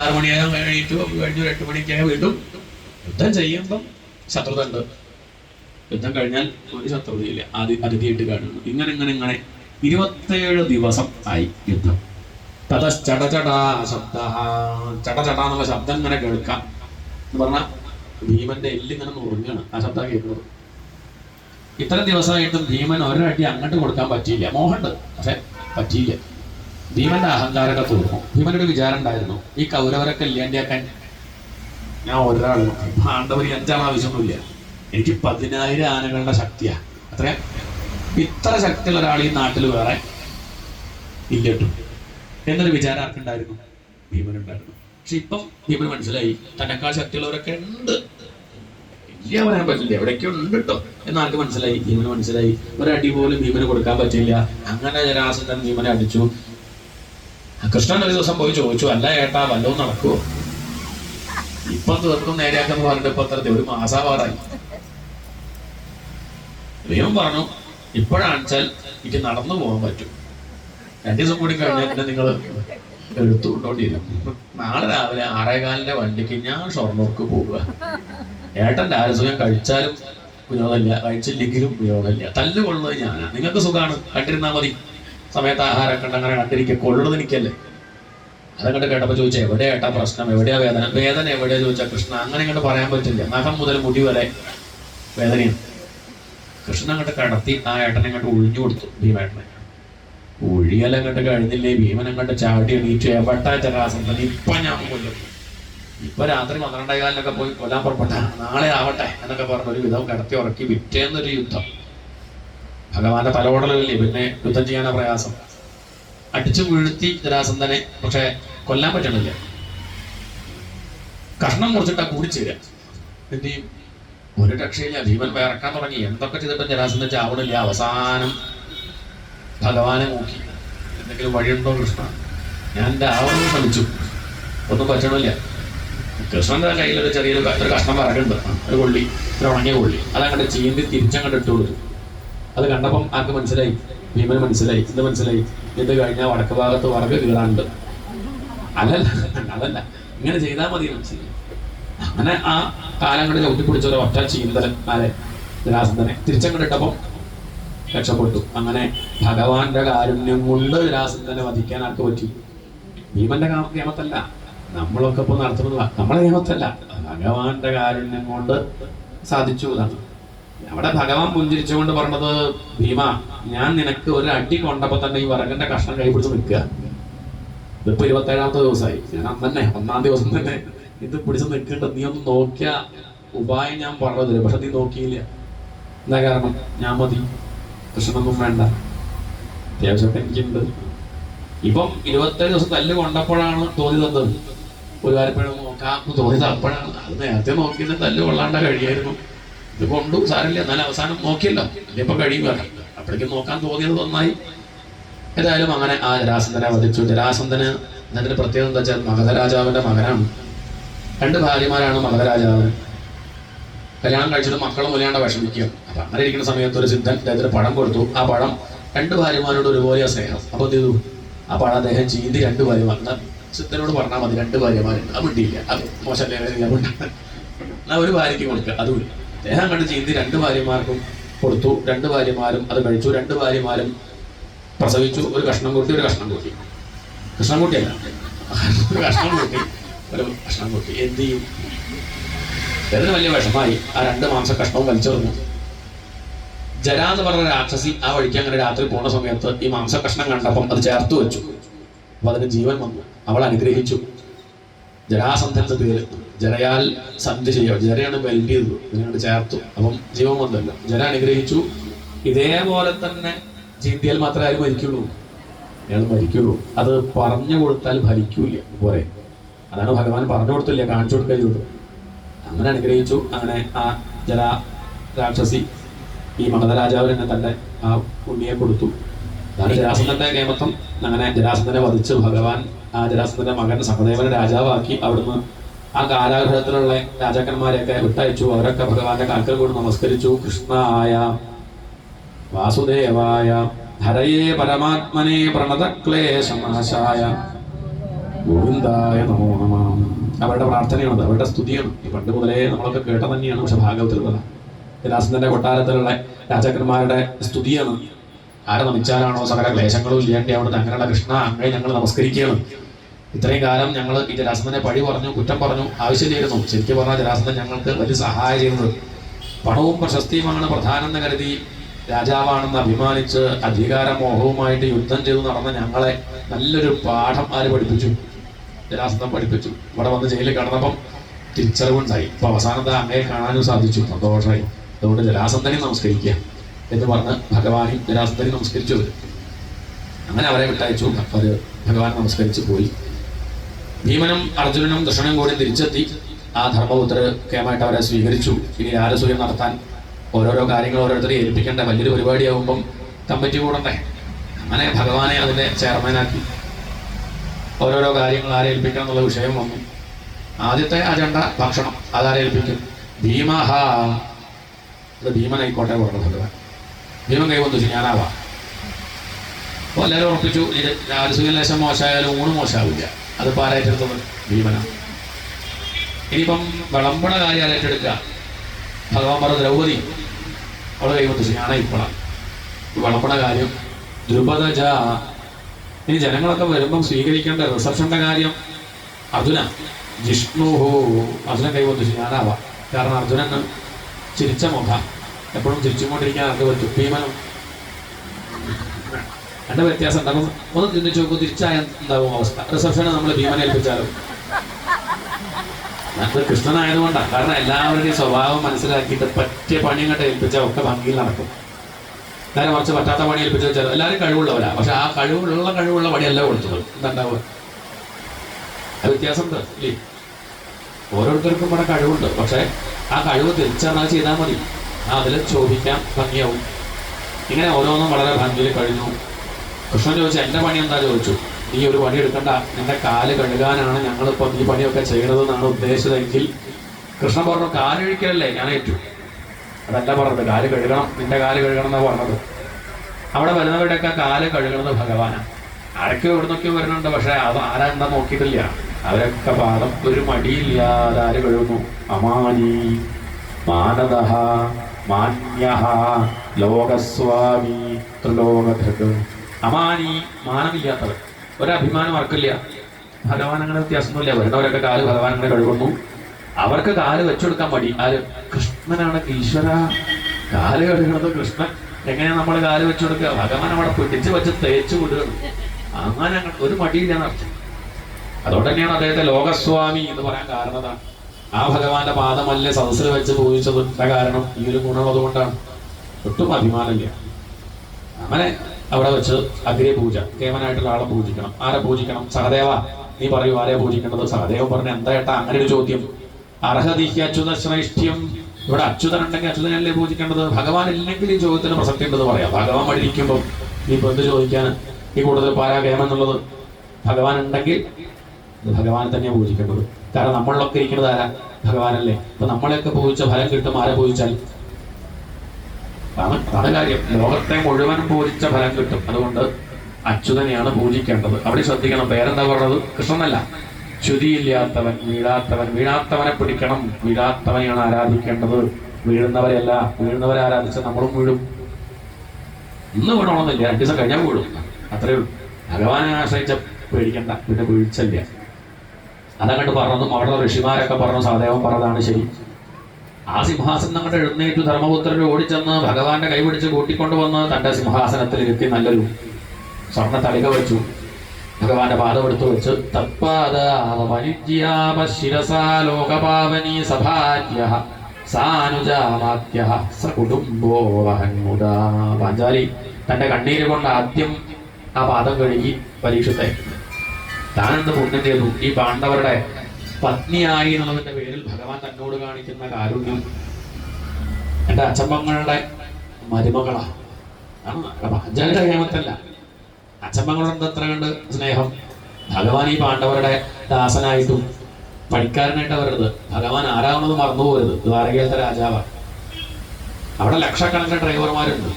ആറ് മണിയാകാൻ കഴിഞ്ഞിട്ട് കഴിഞ്ഞു എട്ട് മണിക്കായി വീണ്ടും യുദ്ധം ചെയ്യുമ്പം ശത്രുത ഉണ്ട് യുദ്ധം കഴിഞ്ഞാൽ ഒരു ശത്രുതയില്ല. ആദ്യ അതിഥിയായിട്ട് കാണുന്നു. ഇങ്ങനെ ഇങ്ങനെ ഇങ്ങനെ ഇരുപത്തേഴ് ദിവസം ആയി യുദ്ധം. തഥ ശബ്ദ ചടചട എന്നുള്ള ശബ്ദം ഇങ്ങനെ കേൾക്കാം. എന്ന് പറഞ്ഞാൽ ഭീമന്റെ എല്ലിങ്ങനെ നുറുങ്ങാണ്. ആ ശബ്ദം കേൾക്കുന്നത്. ഇത്ര ദിവസമായിട്ടും ഭീമൻ ഒരടി അങ്ങോട്ട് കൊടുക്കാൻ പറ്റിയില്ല. മോഹണ്ട്. പക്ഷെ പറ്റിയില്ല. ഭീമന്റെ അഹങ്കാരമൊക്കെ തീർന്നു ഭീമന്റെ ഒരു വിചാരം ഉണ്ടായിരുന്നു ഈ കൗരവരൊക്കെ ഇല്ലാണ്ടിയാക്കാൻ ഞാൻ ഒരാളും പാണ്ഡവര് അഞ്ചാം ആവശ്യമൊന്നുമില്ല. എനിക്ക് പതിനായിരം ആനകളുടെ ശക്തിയാ. അത്ര. ഇത്ര ശക്തിയുള്ള ഒരാൾ ഈ നാട്ടിൽ വേറെ ഇല്ലട്ടു. എന്നൊരു വിചാരം ആർക്കുണ്ടായിരുന്നു ഭീമനുണ്ടായിരുന്നു. പക്ഷെ ഇപ്പം ഭീമൻ മനസ്സിലായി തന്നെക്കാൾ ശക്തിയുള്ളവരൊക്കെ ഉണ്ട്. ഇല്ല പറയാൻ പറ്റില്ല എവിടെയൊക്കെ ഉണ്ട് കേട്ടോ. എന്നാർക്ക് മനസ്സിലായി? ഭീമന് മനസ്സിലായി. ഒരടി പോലും ഭീമന് കൊടുക്കാൻ പറ്റില്ല അങ്ങനെ ജരാസന്ധൻ ഭീമനെ അടിച്ചു. കൃഷ്ണൻ ഒരു ദിവസം പോയി ചോദിച്ചു അല്ല ഏട്ടാ വല്ലതും നടക്കുവോ? ഇപ്പൊ തീർക്കും നേരെയാക്കെന്ന് പറഞ്ഞിട്ട് ഇപ്പൊ അത്ര ഒരു മാസാവാറായി. ദൈവം പറഞ്ഞു ഇപ്പോഴാണെച്ചാൽ എനിക്ക് നടന്നു പോകാൻ പറ്റും. രണ്ടു ദിവസം കൂടി കഴിഞ്ഞാൽ പിന്നെ നിങ്ങൾ എടുത്തു കൊണ്ടോണ്ടിരും നാളെ രാവിലെ ആറേകാലിന്റെ വണ്ടിക്ക് ഞാൻ ഷൊർണൂർക്ക് പോവുക. ഏട്ടന്റെ ആരോഗ്യം കഴിച്ചാലും വിനോദമില്ല കഴിച്ചില്ലെങ്കിലും വിനോദമില്ല. തല്ലുകൊള്ളുന്നത് ഞാനാണ് നിങ്ങൾക്ക് സുഖമാണ് കണ്ടിരുന്നാൽ മതി. സമയത്ത് ആഹാരം കണ്ട് അങ്ങനെ കണ്ടിരിക്കുക കൊള്ളുന്നത് എനിക്കല്ലേ? അതങ്ങോട്ട് കേട്ടപ്പോൾ ചോദിച്ചാൽ എവിടെയാ ഏട്ടാ പ്രശ്നം? എവിടെയാ വേദന? വേദന എവിടെയാ ചോദിച്ചാൽ കൃഷ്ണ? അങ്ങനെ ഇങ്ങോട്ട് പറയാൻ പറ്റില്ല. നഖം മുതൽ മുടി വരെ വേദനയാണ്. കൃഷ്ണൻ അങ്ങോട്ട് കടത്തി ആ ഏട്ടനെ അങ്ങോട്ട് ഒഴിഞ്ഞു കൊടുത്തു ഭീമേട്ടനെ ഒഴിയല അങ്ങോട്ട് കഴിഞ്ഞില്ലേ? ഭീമൻ അങ്ങോട്ട് ചാടി എണീറ്റ്. എവട്ടാ ചരാസന്ധൻ ഇപ്പൊ ഞാൻ കൊല്ലും. ഇപ്പൊ രാത്രി പന്ത്രണ്ടേ കാലിലൊക്കെ പോയി കൊല്ലാൻ പുറപ്പെട്ട. നാളെ ആവട്ടെ എന്നൊക്കെ പറഞ്ഞ ഒരു വിധം കടത്തി ഉറക്കി വിറ്റേന്നൊരു യുദ്ധം. ഭഗവാന്റെ തലവടലല്ലേ പിന്നെ യുദ്ധം ചെയ്യാനാ പ്രയാസം. അടിച്ചു വീഴ്ത്തി ജരാസന്ധനെ പക്ഷെ കൊല്ലാൻ പറ്റണില്ല. കഷ്ണം മുറിച്ചിട്ടാ കൂടിച്ചേരുക എന്ത് ചെയ്യും? ഒരു രക്ഷയില്ല. ജീവൻ വേറക്കാൻ തുടങ്ങി. എന്തൊക്കെ ചെയ്തിട്ടും ജരാസന്ധൻ ചാവണില്ല. അവസാനം ഭഗവാനെ നോക്കി. എന്തെങ്കിലും വഴിയുണ്ടോ കൃഷ്ണ? ഞാൻ എന്റെ ആവണം ശ്രമിച്ചു. ഒന്നും പറ്റണില്ല. കൃഷ്ണന്റെ കയ്യിൽ ഒരു ചെറിയൊരു കഷ്ണം വിറകുണ്ട്. ഒരു കൊള്ളി. ഒരു ഉണങ്ങിയ കൊള്ളി. അതങ്ങോട്ട് ചീന്തി തിരിച്ചങ്ങോട്ട് ഇട്ടു കൊടുത്തു. അത് കണ്ടപ്പം ആർക്ക് മനസ്സിലായി? ഭീമന് മനസ്സിലായി. ഇത് മനസ്സിലായി? ഇത് കഴിഞ്ഞാൽ വടക്ക് ഭാഗത്ത് വറക് കീറാണ്ട് അതല്ല അതല്ല. ഇങ്ങനെ ചെയ്താൽ മതി മനസ്സിലായി. അങ്ങനെ ആ കാലം ഒട്ടിപ്പിടിച്ച ഒരു ഒറ്റ ചീന്തലൻ ആരെ ജരാസന്ധനെ തിരിച്ചങ്ങോട്ട് രക്ഷപ്പെട്ടു. അങ്ങനെ ഭഗവാന്റെ കാരുണ്യം കൊണ്ട് ജരാസന്ധനെ വധിക്കാൻ ആർക്ക് പറ്റി? ഭീമന്റെ നിയമത്തല്ല നമ്മളൊക്കെ ഇപ്പൊ നടത്തുന്നത്. നമ്മളെ നിയമത്തല്ല ഭഗവാന്റെ കാരുണ്യം കൊണ്ട് സാധിച്ചു എന്നാണ്. അവിടെ ഭഗവാൻ പുഞ്ചിരിച്ചുകൊണ്ട് പറഞ്ഞത് ഭീമ ഞാൻ നിനക്ക് ഒരു അടി കൊണ്ടപ്പോ തന്നെ ഈ വറകന്റെ കഷ്ണം കൈപിടിച്ച് നിൽക്കുക. ഇതിപ്പോ ഇരുപത്തേഴാമത്തെ ദിവസമായി. ഞാൻ അന്ന് തന്നെ ഒന്നാം ദിവസം തന്നെ ഇത് പിടിച്ച് നിൽക്കേണ്ടത് നീ ഒന്ന് നോക്കിയ ഉപായം ഞാൻ പറഞ്ഞതില്ല പക്ഷെ നീ നോക്കിയില്ല. എന്താ കാരണം? ഞാൻ മതി. കൃഷ്ണനൊന്നും വേണ്ട. അത്യാവശ്യമൊക്കെ എനിക്കുണ്ട്. ഇപ്പം ഇരുപത്തേഴ് ദിവസം തല്ല് കൊണ്ടപ്പോഴാണ് തോന്നിയത്. ഒരു കാര്യപ്പോഴും നോക്കാം. തോന്നിയത് അപ്പോഴാണ്. അത് നേരത്തെ നോക്കിയിട്ട് തല്ല് കൊള്ളാണ്ട കഴിയായിരുന്നു. ഇത് കൊണ്ടു സാരമില്ല. എന്നാലും അവസാനം നോക്കിയല്ലോ. ഇനിയിപ്പോ കഴിയും വേണം അപ്പോഴേക്കും നോക്കാൻ തോന്നിയത് നന്നായി. ഏതായാലും അങ്ങനെ ആ ജരാസന്ധനെ വധിച്ചു. ജരാസന്ധന് എന്നതിന് പ്രത്യേകത എന്താ വെച്ചാൽ മകധരാജാവിന്റെ മകനാണ്. രണ്ട് ഭാര്യമാരാണ് മകധരാജാവ് കല്യാണം കഴിച്ചിട്ട് മക്കളും മുലയാണ്ട് വിഷമിക്കുക. അപ്പൊ അങ്ങനെ ഇരിക്കുന്ന സമയത്ത് ഒരു സിദ്ധൻ അദ്ദേഹത്തിന് പഴം കൊടുത്തു. ആ പഴം രണ്ട് ഭാര്യമാരോട് ഒരുപോലെ സ്നേഹം. അപ്പൊ എന്ത് ചെയ്തു? ആ പഴം അദ്ദേഹം ചീന്തി രണ്ട് ഭാര്യമാർ. സിദ്ധനോട് പറഞ്ഞാൽ മതി രണ്ട് ഭാര്യമാരുണ്ട്. അത് മിണ്ടിയില്ല. അത് മോശമല്ലേ? എന്നാ ഒരു ഭാര്യയ്ക്ക് കൊടുക്കുക അതുമില്ല. അദ്ദേഹം കണ്ട് ചീന്തി രണ്ട് ഭാര്യമാർക്കും കൊടുത്തു രണ്ട് ഭാര്യമാരും അത് കഴിച്ചു രണ്ട് ഭാര്യമാരും പ്രസവിച്ചു ഒരു കഷ്ണം കൂട്ടി ഒരു കഷ്ണം കൂട്ടി. കഷ്ണം കൂട്ടിയല്ല കഷ്ണം കൂട്ടി ഒരു കഷ്ണം കൂട്ടി. എന്ത് ചെയ്യും? വേദന വലിയ വിഷമായി. ആ രണ്ട് മാംസ കഷ്ണവും വലിച്ചെറിഞ്ഞു ജരാ എന്ന് പറഞ്ഞ രാക്ഷസി ആ വഴിക്ക് അങ്ങനെ രാത്രി പോണ സമയത്ത് ഈ മാംസ കഷ്ണം കണ്ടപ്പം അത് ചേർത്ത് വെച്ചു. അപ്പൊ അതിന് ജീവൻ വന്നു. അവൾ അനുഗ്രഹിച്ചു. ജരാസന്ധന്റെ പേര് ജരയാൽ സന്ധി ചെയ്യുക. ജരയാണ് വെൽഡ് ചെയ്തത്. ഇതിനോട് ചേർത്തു. അപ്പം ജീവൻ വന്നല്ലോ. ജന അനുഗ്രഹിച്ചു. ഇതേപോലെ തന്നെ ചിന്തിയാൽ മാത്രമേ ആരും മരിക്കുള്ളൂ? അയാൾ മരിക്കുള്ളൂ. അത് പറഞ്ഞു കൊടുത്താൽ ഭരിക്കൂല പോരെ. അതാണ് ഭഗവാൻ പറഞ്ഞു കൊടുത്തില്ല? കാണിച്ചു കൊടുക്കുകയുള്ളൂ അങ്ങനെ അനുഗ്രഹിച്ചു. അങ്ങനെ ആ ജല രാക്ഷസി ഈ മഗധരാജാവിന് തന്നെ തന്നെ ആ പുണ്യെ കൊടുത്തു. അതാണ് ജരാസന്ധന്റെ കേമത്വം. അങ്ങനെ ജരാസന്ധനെ വധിച്ചു ഭഗവാൻ ആ ജരാസന്ധന്റെ മകൻ സഹദേവനെ രാജാവാക്കി അവിടുന്ന് ആ കാരാഗ്രഹത്തിലുള്ള രാജാക്കന്മാരെയൊക്കെ വിട്ടയച്ചു. അവരൊക്കെ ഭഗവാന്റെ കാൽക്കൽ കൊണ്ട് നമസ്കരിച്ചു. കൃഷ്ണായ വാസുദേവായ ഹരയേ പരമാത്മനെ പ്രണതക്ലേശനാശായ ഗോവിന്ദായ നമോ നമ. അവരുടെ പ്രാർത്ഥനയാണ് അവരുടെ സ്തുതിയാണ്. പണ്ട് മുതലേ നമ്മളൊക്കെ കേട്ട തന്നെയാണ് പക്ഷെ ഭാഗവത്തിലുള്ളത് ജരാസന്ധന്റെ കൊട്ടാരത്തിലുള്ള രാജാക്കന്മാരുടെ സ്തുതിയാണ്. ആരെ നമിച്ചാലാണോ? സകല ക്ലേശങ്ങളും ഇല്ലാണ്ട് അവിടുന്ന് അങ്ങനെയുള്ള കൃഷ്ണ അങ്ങനെ ഞങ്ങൾ നമസ്കരിക്കുകയാണ്. ഇത്രയും കാലം ഞങ്ങൾ ഈ ജരാസന്ധനെ പഴി പറഞ്ഞു കുറ്റം പറഞ്ഞു ആവശ്യമില്ലായിരുന്നു ശരിക്കും പറഞ്ഞാൽ ജരാസന്ധൻ ഞങ്ങൾക്ക് വലിയ സഹായം ചെയ്യുന്നത് പണവും പ്രശസ്തിയുമാണ്. പ്രധാനെന്ന് കരുതി രാജാവാണെന്ന് അഭിമാനിച്ച് അധികാരമോഹവുമായിട്ട് യുദ്ധം ചെയ്തു നടന്ന ഞങ്ങളെ നല്ലൊരു പാഠം ആര് പഠിപ്പിച്ചു? ജരാസന്ധം പഠിപ്പിച്ചു. ഇവിടെ വന്ന് ജയിലിൽ കിടന്നപ്പം തിരിച്ചറിവുണ്ടായി ഇപ്പൊ അവസാനത്തെ അങ്ങയെ കാണാനും സാധിച്ചു. സന്തോഷമായി. അതുകൊണ്ട് ജലാസന്ധനെ നമസ്കരിക്കുക എന്ന് പറഞ്ഞ് ഭഗവാനി ജലാസന്ധനെ നമസ്കരിച്ചു അങ്ങനെ അവരെ വിട്ടയച്ചു. അവർ ഭഗവാൻ നമസ്കരിച്ച് പോയി. ഭീമനും അർജുനനും ദർശനം കൂടി തിരിച്ചെത്തി. ആ ധർമ്മപുത്ര കേമായിട്ട് അവരെ സ്വീകരിച്ചു. ഇനി ആരസൂയം നടത്താൻ ഓരോരോ കാര്യങ്ങൾ ഓരോരുത്തരെ ഏൽപ്പിക്കേണ്ട വലിയൊരു പരിപാടിയാകുമ്പം കമ്മിറ്റി കൂടണ്ടേ? അങ്ങനെ ഭഗവാനെ അതിനെ ചെയർമാനാക്കി ഓരോരോ കാര്യങ്ങൾ ആരെ ഏൽപ്പിക്കണം എന്നുള്ള വിഷയം വന്നു. ആദ്യത്തെ അജണ്ട ഭക്ഷണം. അതാരെ ഏൽപ്പിക്കും? ഭീമഹ അത് ഭീമനായിക്കോട്ടെ പറഞ്ഞു ഭഗവാൻ. ഭീമൻ കൈവന്നു ഞാനാവാം. അപ്പോൾ എല്ലാവരും ഉറപ്പിച്ചു രാജസൂയ ലേശം മോശമായാലും ഊണ് മോശമാവില്ല. അതിപ്പോൾ ആരായിട്ടെടുത്തത് ഭീമന. ഇനിയിപ്പം വിളമ്പണ കാര്യം ആരായിട്ടെടുക്കുക ഭഗവാൻ പറഞ്ഞ ദ്രൗപദി. അവളെ കൈകൊണ്ട് ഞാനാ ഇപ്പോഴാണ് വിളമ്പണ കാര്യം. ദ്രുപദജ. ഇനി ജനങ്ങളൊക്കെ വരുമ്പം സ്വീകരിക്കേണ്ട റിസപ്ഷന്റെ കാര്യം അർജുന. ജിഷ്ണുഹു. അർജുനൻ കൈകൊണ്ട് ഞാനാവാം കാരണം അർജുനന് ചിരിച്ച മുഖ. എപ്പോഴും ചിരിച്ചുകൊണ്ടിരിക്കാൻ ആർക്ക് പറ്റും. ഭീമനും രണ്ട് വ്യത്യാസം ഉണ്ടാകും. ഒന്ന് ചിന്തിച്ചു നോക്കും തിരിച്ചായ എന്താവും അവസ്ഥ. റിസപ്ഷനെ നമ്മൾ ഭീമനെ ഏൽപ്പിച്ചാലും? അത് കൃഷ്ണനായതുകൊണ്ടാണ് കാരണം എല്ലാവരുടെയും സ്വഭാവം മനസ്സിലാക്കിയിട്ട് പറ്റിയ പണി അങ്ങോട്ട് ഏൽപ്പിച്ചാൽ ഒക്കെ ഭംഗിയിൽ നടക്കും. നേരെ മറിച്ച് പറ്റാത്ത പണി ഏൽപ്പിച്ച് വെച്ചാൽ എല്ലാവരും കഴിവുള്ളവരാ. പക്ഷെ ആ കഴിവുള്ള കഴിവുള്ള പണിയല്ല കൊടുത്തത്. എന്താണ്ടാവുക അത് വ്യത്യാസമുണ്ട്. ഇല്ലേ? ഓരോരുത്തർക്കും ഇവിടെ കഴിവുണ്ട്. പക്ഷെ ആ കഴിവ് തിരിച്ചറിഞ്ഞാൽ ചെയ്താൽ മതി. അതിൽ ചോദിക്കാം ഭംഗിയാവും. ഇങ്ങനെ ഓരോന്നും വളരെ ഭംഗിയിൽ കഴിഞ്ഞു. കൃഷ്ണൻ ചോദിച്ചു എന്റെ പണി? എന്താ ചോദിച്ചു. നീ ഒരു പണി എടുക്കണ്ട. എന്റെ കാൽ കഴുകാനാണ് ഞങ്ങളിപ്പം ഈ പണിയൊക്കെ ചെയ്യണതെന്നാണ് ഉദ്ദേശിച്ചതെങ്കിൽ കൃഷ്ണൻ പറഞ്ഞു കാൽ കഴിക്കലല്ലേ ഞാൻ ഏറ്റു. അതല്ല പറഞ്ഞത്. കാൽ കഴുകണം. നിന്റെ കാൽ കഴുകണം എന്നാ പറഞ്ഞത്. അവിടെ വരുന്നവരുടെയൊക്കെ കാൽ കഴുകണത് ഭഗവാനാണ് ആരൊക്കെ എവിടുന്നൊക്കെ വരുന്നുണ്ട്. പക്ഷെ അത് ആരാ എന്താ നോക്കിയിട്ടില്ല. അവരൊക്കെ പാദം ഒരു മടിയില്ലാതെ ആര് കഴുകുന്നു? അമാനി. മാനദ മാന്യ ലോകസ്വാമി. ത്രിലോകധൃഗ് അമാനി മാനമില്ലാത്തവർ ഒരഭിമാനം അവർക്കില്ല ഭഗവാൻ അങ്ങനെ വ്യത്യാസമൊന്നുമില്ല വരുന്നവരൊക്കെ കാൽ ഭഗവാൻ അങ്ങനെ കഴുകുന്നു. അവർക്ക് കാൽ വെച്ചെടുക്കാൻ മടി. ആര് കൃഷ്ണനാണ് ഈശ്വര. കാൽ കഴുകണത് കൃഷ്ണൻ. എങ്ങനെ നമ്മൾ കാൽ വെച്ചെടുക്കുക? ഭഗവാൻ അവിടെ പിടിച്ചു വെച്ച് തേച്ചു വിടുകയാണ് അങ്ങനെ അങ്ങ് ഒരു മടിയില്ല എന്നർത്ഥം അതുകൊണ്ട് തന്നെയാണ് അദ്ദേഹത്തെ ലോകസ്വാമി എന്ന് പറയാൻ കാരണതാണ് ആ ഭഗവാന്റെ പാദമല്ലേ സദസ്സിൽ വെച്ച് പൂജിച്ചതിന്റെ കാരണം ഈ ഒരു ഗുണം അതുകൊണ്ടാണ്. ഒട്ടും അഭിമാനമില്ല. അങ്ങനെ അവിടെ വെച്ച് അഗ്രേ പൂജ. കേമനായിട്ടുള്ള ആളെ പൂജിക്കണം. ആരെ പൂജിക്കണം? സഹദേവ. നീ പറയൂ ആരെ പൂജിക്കേണ്ടത്? സഹദേവ പറഞ്ഞ എന്താ ഏട്ടാ? അങ്ങനെ ഒരു ചോദ്യം അർഹതിക്ക് അച്യുത ശ്രേഷ്ഠ്യം. ഇവിടെ അച്യുതൻ ഉണ്ടെങ്കിൽ അച്യുതനല്ലേ പൂജിക്കേണ്ടത്? ഭഗവാൻ ഇല്ലെങ്കിൽ ഈ ചോദ്യത്തിന് പ്രസക്തി ഉണ്ടെന്ന് പറയാം. ഭഗവാൻ വഴിയിരിക്കുമ്പോൾ നീ ഇപ്പൊ എന്ത് ചോദിക്കാൻ ഈ കൂടുതൽ പാരാഗയം എന്നുള്ളത്. ഭഗവാൻ ഉണ്ടെങ്കിൽ ഭഗവാൻ തന്നെയാണ് പൂജിക്കേണ്ടത്. കാരണം നമ്മളിലൊക്കെ ഇരിക്കുന്നത് ആരാ? ഭഗവാനല്ലേ. അപ്പൊ നമ്മളെയൊക്കെ പൂജിച്ച ഫലം കിട്ടും ആരെ പൂജിച്ചാൽ അതാണ് ലോകത്തെ മുഴുവൻ പൂജിച്ച ഫലം കിട്ടും. അതുകൊണ്ട് അച്യുതനെയാണ് പൂജിക്കേണ്ടത്. അവിടെ ശ്രദ്ധിക്കണം. പേരെന്താ പറഞ്ഞത്? കൃഷ്ണനല്ല. ചുതിയില്ലാത്തവൻ വീഴാത്തവൻ. വീഴാത്തവനെ പിടിക്കണം. വീഴാത്തവനെയാണ് ആരാധിക്കേണ്ടത്. വീഴുന്നവരെയല്ല വീഴുന്നവരെ ആരാധിച്ച നമ്മളും വീഴും. ഇന്ന് വീഴണമെന്നില്ല രണ്ടു ദിവസം കഴിഞ്ഞാൽ വീഴും. അത്രേ ഉള്ളൂ. ഭഗവാനെ ആശ്രയിച്ച പേടിക്കണ്ട. പിന്നെ വീഴ്ചയില്ല. അതങ്ങോട്ട് പറഞ്ഞതും അവിടെ ഋഷിമാരൊക്കെ പറഞ്ഞു സഹദേവൻ പറഞ്ഞതാണ് ശരി. ആ സിംഹാസനം അങ്ങോട്ട് എഴുന്നേറ്റു ധർമ്മപുത്രർ ഓടിച്ചെന്ന് ഭഗവാന്റെ കൈപിടിച്ച് കൂട്ടിക്കൊണ്ടുവന്ന് തന്റെ സിംഹാസനത്തിൽ ഇരുത്തി നല്ലൊരു സ്വർണ തളിക വെച്ചു. ഭഗവാന്റെ പാദം എടുത്തു വെച്ച് തത്പാദാവനിജ്യാപശിരസാ ലോകപാവനി സഭാര്യ പാഞ്ചാലി തന്റെ കണ്ണീര് കൊണ്ട് ആദ്യം ആ പാദം കഴുകി പരീക്ഷത്തെ. താനെന്ത് പുണ്യം ചെയ്തു ഈ പാണ്ഡവരുടെ പത്നിയായി എന്നുള്ളതിന്റെ തന്നോട് കാണിക്കുന്ന കാരുണ്യം. എന്റെ അച്ഛമ്മങ്ങളുടെ മരുമകളാ. അച്ഛന്റെ ക്ഷേമത്തല്ല. അച്ഛമ്മകളുടെ എത്ര കണ്ട് സ്നേഹം? ഭഗവാൻ ഈ പാണ്ഡവരുടെ ദാസനായിട്ടും പണിക്കാരനായിട്ട് അവരുടെ ഭഗവാൻ ആരാവുന്നത് മറന്നുപോകരുത് ദ്വാരകയിലത്തെ രാജാവാണ് അവിടെ ലക്ഷക്കണക്കിന് ഡ്രൈവർമാരുണ്ട്.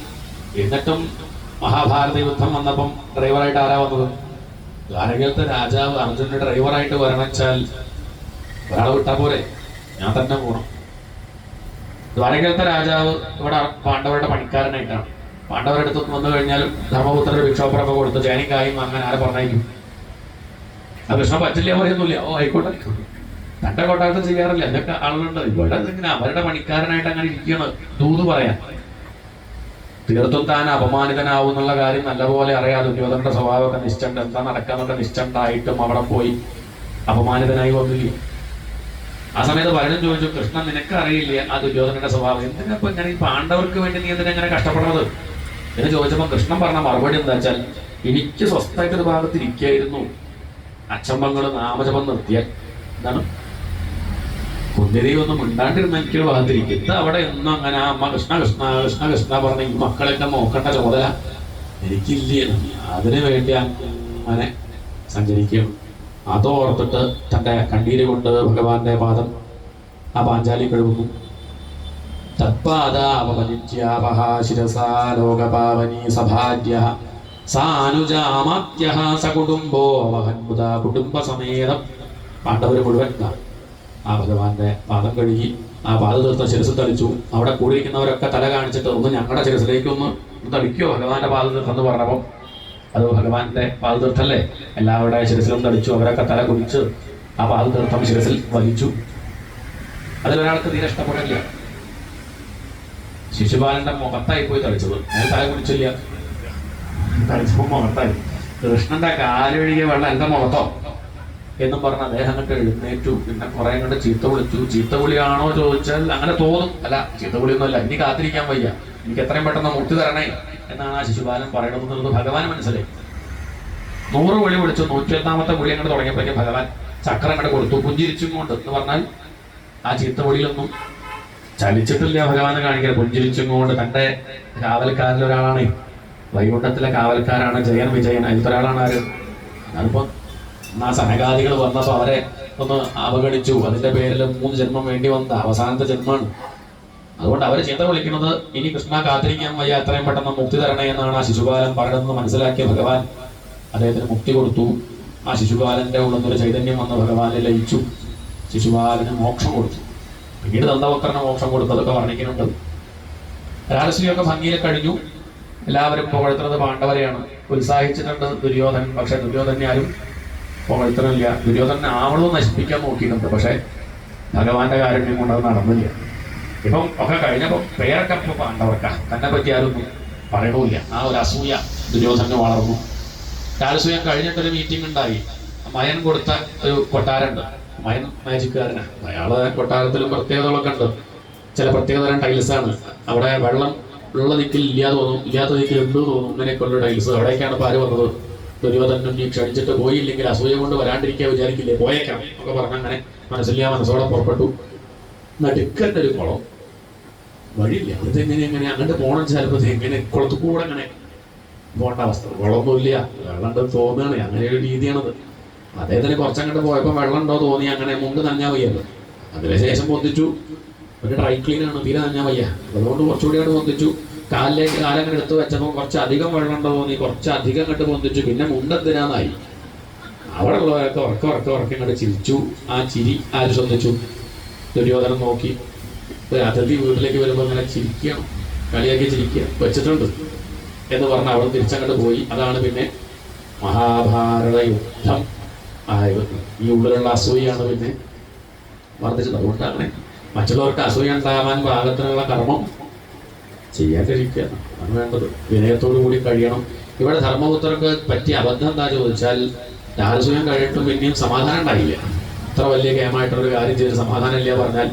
എന്നിട്ടും മഹാഭാരത യുദ്ധം വന്നപ്പം ഡ്രൈവറായിട്ട് ആരാ വന്നത്? ദ്വാരകയിലത്തെ രാജാവ് അർജുനന്റെ ഡ്രൈവറായിട്ട് വരണമെച്ചാൽ ഒരാളെ വിട്ടാ പോരെ. ഞാൻ തന്നെ പോണം. ദ്വാരകത്തെ രാജാവ് ഇവിടെ പാണ്ഡവരുടെ പണിക്കാരനായിട്ടാണ്. പാണ്ഡവരുടെ അടുത്ത് വന്നു കഴിഞ്ഞാൽ ധർമ്മപുത്രന്റെ വിക്ഷോഭമൊക്കെ കൊടുത്ത് ചേനയും കായും അങ്ങനെ ആരെ പറഞ്ഞേക്കും ആ കൃഷ്ണ പറ്റില്ല പറയുന്നില്ല. ഓ ആയിക്കോട്ടെ തന്റെ കൊട്ടാരത്തിൽ ചെയ്യാറില്ല. എന്തൊക്കെ ആളുകളുണ്ട്? ഇവിടെ ഇങ്ങനെ അവരുടെ പണിക്കാരനായിട്ട് അങ്ങനെ ഇരിക്കണം ദൂത് പറയാൻ. തീർത്തും താൻ അപമാനിതനാവും എന്നുള്ള കാര്യം നല്ലപോലെ അറിയാതെ ദുര്യോധനന്റെ സ്വഭാവമൊക്കെ നിശ്ചണ്ട്. എന്താ നടക്കാന്നൊക്കെ നിശ്ചണ്ടായിട്ടും അവിടെ പോയി അപമാനിതനായി വന്നില്ലേ? ആ സമയത്ത് പലരും ചോദിച്ചു കൃഷ്ണൻ നിനക്ക് അറിയില്ലേ ആ ദുര്യോധനന്റെ സ്വഭാവം? എന്തിനാ ഇപ്പൊ ഇങ്ങനെ ഈ പാണ്ഡവർക്ക് വേണ്ടി നീ എന്തിനാ ഇങ്ങനെ കഷ്ടപ്പെടുന്നത്? എന്ന് ചോദിച്ചപ്പോൾ കൃഷ്ണൻ പറഞ്ഞ മറുപടി എന്താ വെച്ചാൽ എനിക്ക് സ്വസ്ഥമായിട്ട് ഒരു ഭാഗത്ത് ഇരിക്കായിരുന്നു. അച്ചമ്പങ്ങൾ നാമജപം നിർത്തിയാൽ എന്താണ്? കുന്തിരി ഒന്നും മിണ്ടാണ്ടിരുന്ന എനിക്കൊരു ഭാഗത്തിരിക്കും ഇത് അവിടെ എന്നും അങ്ങനെ ആ അമ്മ കൃഷ്ണ കൃഷ്ണ കൃഷ്ണ കൃഷ്ണ പറഞ്ഞ ഈ മക്കളെന്നെ നോക്കേണ്ട ചുമതല എനിക്കില്ലേ അതിനു വേണ്ടി അങ്ങനെ സഞ്ചരിക്കണം അതോർത്തിട്ട് തന്റെ കണ്ണീര് കൊണ്ട് ഭഗവാന്റെ പാദം ആ പാഞ്ചാലി കഴുകുന്നു. തത്പാദാവപനിത്യാപഹ ശിരസാ ലോകപാവനി സഭാര്യ സാനുജാമാത്യ സകുടുംബോ അവഹൻമുത കുടുംബസമേതം. പാണ്ഡവര് മുഴുവൻ ആ ഭഗവാന്റെ പാദം കഴുകി ആ പാദതീർത്ഥം ശിരസ് തളിച്ചു. അവിടെ കൂടിയിരിക്കുന്നവരൊക്കെ തല കാണിച്ചിട്ട് ഒന്ന് ഞങ്ങളുടെ ശിരസിലേക്ക് ഒന്ന് തളിക്കോ ഭഗവാന്റെ പാദതീർത്ഥം എന്ന് പറഞ്ഞപ്പോൾ അത് ഭഗവാന്റെ പാദതീർത്ഥല്ലേ എല്ലാവരുടെ ശിരസിലും തളിച്ചു അവരൊക്കെ തല കുടിച്ച് ആ പാദതീർത്ഥം ശിരസിൽ വലിച്ചു അതിലൊരാൾക്ക് തീരെ ഇഷ്ടപ്പെടില്ല. ശിശുപാലന്റെ മുഖത്തായി പോയി തളിച്ചത് ഞാൻ തല കുടിച്ചില്ല തളിച്ചപ്പോ മുഖത്തായി. കൃഷ്ണന്റെ കാലൊഴുകിയ വെള്ളം എന്റെ മുഖത്തോ? എന്നും പറഞ്ഞ അദ്ദേഹം കണ്ട് എഴുന്നേറ്റു. പിന്നെ കുറെ കണ്ട് ചീത്ത വിളിച്ചു. ചീത്ത വിളിയാണോ ചോദിച്ചാൽ അങ്ങനെ തോന്നും. അല്ല ചീത്ത വിളിയൊന്നുമല്ല. ഇനി കാത്തിരിക്കാൻ വയ്യ. എനിക്ക് എത്രയും പെട്ടെന്ന് മുക്തി തരണേ. എന്നാണ് ആ ശിശുബാലൻ പറയണമെന്നുള്ളത് ഭഗവാൻ മനസ്സിലായി. നൂറ് വിളി വിളിച്ചു നൂറ്റി ഒന്നാമത്തെ വിളി അങ്ങോട്ട് തുടങ്ങിയപ്പോഴേക്കും ഭഗവാൻ ചക്രം അങ്ങോട്ട് കൊടുത്തു. പുഞ്ചിരിച്ചും കൊണ്ട് എന്ന് പറഞ്ഞാൽ ആ ചീത്ത വിളിയിലൊന്നും ചലിച്ചിട്ടില്ല ഭഗവാൻ കാണിക്കുന്നത് പുഞ്ചിരിച്ചും കൊണ്ട് തന്റെ കാവൽക്കാരിൽ ഒരാളാണ്. വൈകുണ്ഠത്തിലെ കാവൽക്കാരാണ് ജയൻ വിജയൻ. അതിലത്തെ ഒരാളാണ് ആര്? അതിപ്പോ ആ സഹകാരികൾ വന്നപ്പോ അവരെ ഒന്ന് അവഗണിച്ചു. അതിന്റെ പേരിൽ മൂന്ന് ജന്മം വേണ്ടി വന്ന അവസാനത്തെ ജന്മമാണ്. അതുകൊണ്ട് അവർ ചീത്ത വിളിക്കുന്നത് ഇനി കൃഷ്ണ കാത്തിരിക്കാൻ വയ്യ എത്രയും പെട്ടെന്ന് മുക്തി തരണേ എന്നാണ് ആ ശിശുപാലൻ പറയുന്നത് മനസ്സിലാക്കിയ ഭഗവാൻ. അദ്ദേഹത്തിന് മുക്തി കൊടുത്തു. ആ ശിശുപാലന്റെ ഉള്ളിൽ ഒരു ചൈതന്യം വന്ന് ഭഗവാനെ ലയിച്ചു. ശിശുപാലന് മോക്ഷം കൊടുത്തു. പിന്നീട് ദന്തവക്രന് മോക്ഷം കൊടുത്തതൊക്കെ വർണിക്കുന്നുണ്ട്. രാജശ്രീയൊക്കെ ഭംഗിയിൽ കഴിഞ്ഞു. എല്ലാവരും പുകഴ്ത്തുന്നത് പാണ്ഡവരെയാണ്. ഉത്സാഹിച്ചിട്ടുണ്ട് ദുര്യോധൻ പക്ഷെ ദുര്യോധനെ ആരും പുകഴ്ത്തണില്ല ദുര്യോധനെ ആവളവും നശിപ്പിക്കാൻ നോക്കിയിട്ടുണ്ട് പക്ഷെ ഭഗവാന്റെ കാരുണ്യം കൊണ്ട് അത് നടന്നില്ല. ഇപ്പം ഒക്കെ കഴിഞ്ഞപ്പോ പേരൊക്കെ ഇപ്പൊ തന്നെ പറ്റി ആരും പറയണമില്ല ആ ഒരു അസൂയ ദുര്യോധന വളർന്നു. കാലസൂയം കഴിഞ്ഞിട്ടൊരു മീറ്റിംഗ് ഉണ്ടായി. മയൻ കൊടുത്ത ഒരു കൊട്ടാരമുണ്ട്. മയൻ മാജിക്കാരനാണ് അയാളെ കൊട്ടാരത്തിലും പ്രത്യേകതകളൊക്കെ ഉണ്ട്. ചില പ്രത്യേകതരം ടൈൽസ് ആണ്. അവിടെ വെള്ളം ഉള്ള ദിക്കിൽ ഇല്ലാതെ തോന്നും ഇല്ലാത്ത ദിക്കിൽ ഉണ്ട് തോന്നും ഇങ്ങനെയൊക്കെയുള്ള ടൈൽസ് അവിടേക്കാണ് പാര് വന്നത്? ദുര്യോധനം നീ ക്ഷണിച്ചിട്ട് പോയില്ലെങ്കിൽ അസൂയ കൊണ്ട് വരാണ്ടിരിക്കുക വിചാരിക്കില്ലേ? പോയേക്കാം. ഒക്കെ പറഞ്ഞ അങ്ങനെ മനസ്സില്ല മനസ്സോടെ പുറപ്പെട്ടു. നടുക്കന്റെ ഒരു കുളം. വഴിയില്ല. അത് എങ്ങനെ അങ്ങോട്ട് പോകണം ചിലപ്പോൾ എങ്ങനെ കുളത്തു കൂടെ അങ്ങനെ പോകേണ്ട അവസ്ഥ. വെള്ളമൊന്നുമില്ല വെള്ളം തോന്നുകയാണ്. അങ്ങനെ ഒരു രീതിയാണത്. അദ്ദേഹത്തിന് കുറച്ചങ്ങോട്ട് പോയപ്പോൾ വെള്ളം ഉണ്ടോ തോന്നി. അങ്ങനെ മുമ്പ് നനഞ്ഞാൽ വയ്യല്ലോ അതിനുശേഷം പൊന്തിച്ചു. ഒരു ഡ്രൈ ക്ലീൻ ആണ്. തീരെ നനഞ്ഞാൽ വയ്യ. അതുകൊണ്ട് കുറച്ചുകൂടി അങ്ങോട്ട് പൊന്തിച്ചു. കാലിലേക്ക് കാലങ്ങനെ എടുത്ത് വെച്ചപ്പോൾ കുറച്ച് അധികം വെള്ളം ഉണ്ടോ തോന്നി. കുറച്ച് അധികം അങ്ങോട്ട് പൊന്തിച്ചു. പിന്നെ മുണ്ടെന്തിനാന്നായി അവിടെ ഉള്ളവരൊക്കെ ഉറക്കം ഉറക്കം ഉറക്കം ഇങ്ങോട്ട് ചിരിച്ചു. ആ ചിരി ആര് ശ്രദ്ധിച്ചു? ദുര്യോധനം നോക്കി. അതിഥി വീട്ടിലേക്ക് വരുമ്പോൾ അങ്ങനെ ചിരിക്കുക കളിയാക്കി ചിരിക്കുക വെച്ചിട്ടുണ്ട് എന്ന് പറഞ്ഞ് അവിടെ തിരിച്ചങ്ങോട്ട് പോയി. അതാണ് പിന്നെ മഹാഭാരത യുദ്ധം. ആയത് ഈ ഉള്ളിലുള്ള അസൂയാണ് പിന്നെ വർദ്ധിച്ചത്. അതുകൊണ്ടാണ് മറ്റുള്ളവർക്ക് അസൂയ ഉണ്ടാവാൻ പാകത്തിനുള്ള കർമ്മം ചെയ്യാതിരിക്കുക അതാണ് വേണ്ടത്. വിനയത്തോടു കൂടി കഴിയണം. ഇവിടെ ധർമ്മപുത്രർക്ക് പറ്റിയ അബദ്ധം എന്താ ചോദിച്ചാൽ രാജസൂയം കഴിയിട്ടും പിന്നെയും സമാധാനം ഉണ്ടായില്ല. അത്ര വലിയ കേമായിട്ടുള്ളൊരു കാര്യം ചെയ്ത് സമാധാനം ഇല്ല പറഞ്ഞാൽ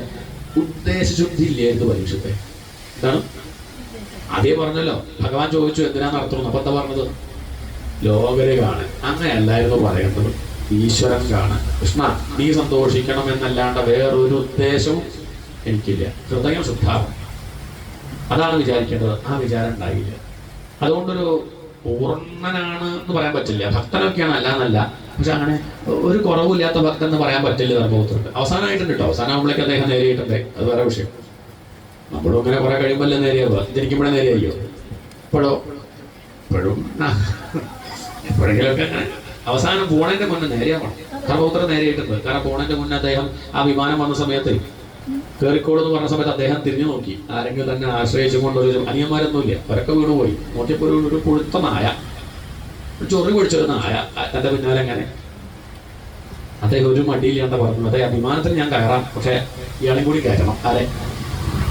ഉദ്ദേശശുദ്ധി ഇല്ലായിരുന്നു പരീക്ഷത്തെ. എന്താണ് അതേ പറഞ്ഞല്ലോ ഭഗവാൻ ചോദിച്ചു എന്തിനാ നടത്തുന്നു അപ്പൊ എന്താ പറഞ്ഞത്? ലോകരെ കാണാൻ. അങ്ങനെയല്ലായിരുന്നു പറയേണ്ടത്. ഈശ്വരൻ കാണാൻ. കൃഷ്ണ നീ സന്തോഷിക്കണം എന്നല്ലാണ്ട് വേറൊരു ഉദ്ദേശവും എനിക്കില്ല. ഹൃദയം ശുദ്ധാവും അതാണ് വിചാരിക്കേണ്ടത്. ആ വിചാരം ഉണ്ടായില്ല. അതുകൊണ്ടൊരു പൂർണനാണ് എന്ന് പറയാൻ പറ്റില്ല. ഭക്തനൊക്കെയാണ് അല്ല എന്നല്ല പക്ഷെ അങ്ങനെ ഒരു കുറവില്ലാത്ത ഭക്തൻ എന്ന് പറയാൻ പറ്റില്ല ധർമ്മപുത്രക്ക് അവസാനമായിട്ടുണ്ട് കേട്ടോ അവസാനമാകുമ്പോഴേക്ക് അദ്ദേഹം നേരിയിട്ടുണ്ട് അത് വേറെ വിഷയം. നമ്മളും അങ്ങനെ കുറെ കഴിയുമ്പോൾ നേരിയാവുക. ജനിക്കുമ്പോഴേ നേരിയായോ ഇപ്പോഴോ? ഇപ്പോഴും. എപ്പോഴെങ്കിലുമൊക്കെ അവസാനം പോണേന്റെ മുന്നേ നേരെയാവണം ധർമ്മപുത്ര നേരെയിട്ടുണ്ട് കാരണം പോണേന്റെ മുന്നേ അദ്ദേഹം ആ വിമാനം വന്ന സമയത്ത് കേറിക്കോട് എന്ന് പറഞ്ഞ സമയത്ത് അദ്ദേഹം തിരിഞ്ഞു നോക്കി. ആരെങ്കിലും തന്നെ ആശ്രയിച്ചുകൊണ്ട് ഒരു അനിയന്മാരൊന്നുമില്ല. അവരൊക്കെ വീണുപോയി. നോക്കിയപ്പോൾ ഒരു- പൊഴുത്തമായ ചൊറി പിടിച്ചൊരു നായ ആ തന്റെ പിന്നാലെ അങ്ങനെ അദ്ദേഹം ഒരു മടിയില്ലാണ്ട് പറഞ്ഞു അതെ വിമാനത്തിൽ ഞാൻ കയറാം പക്ഷെ ഇയാളെയും കൂടി കയറ്റണം. അതെ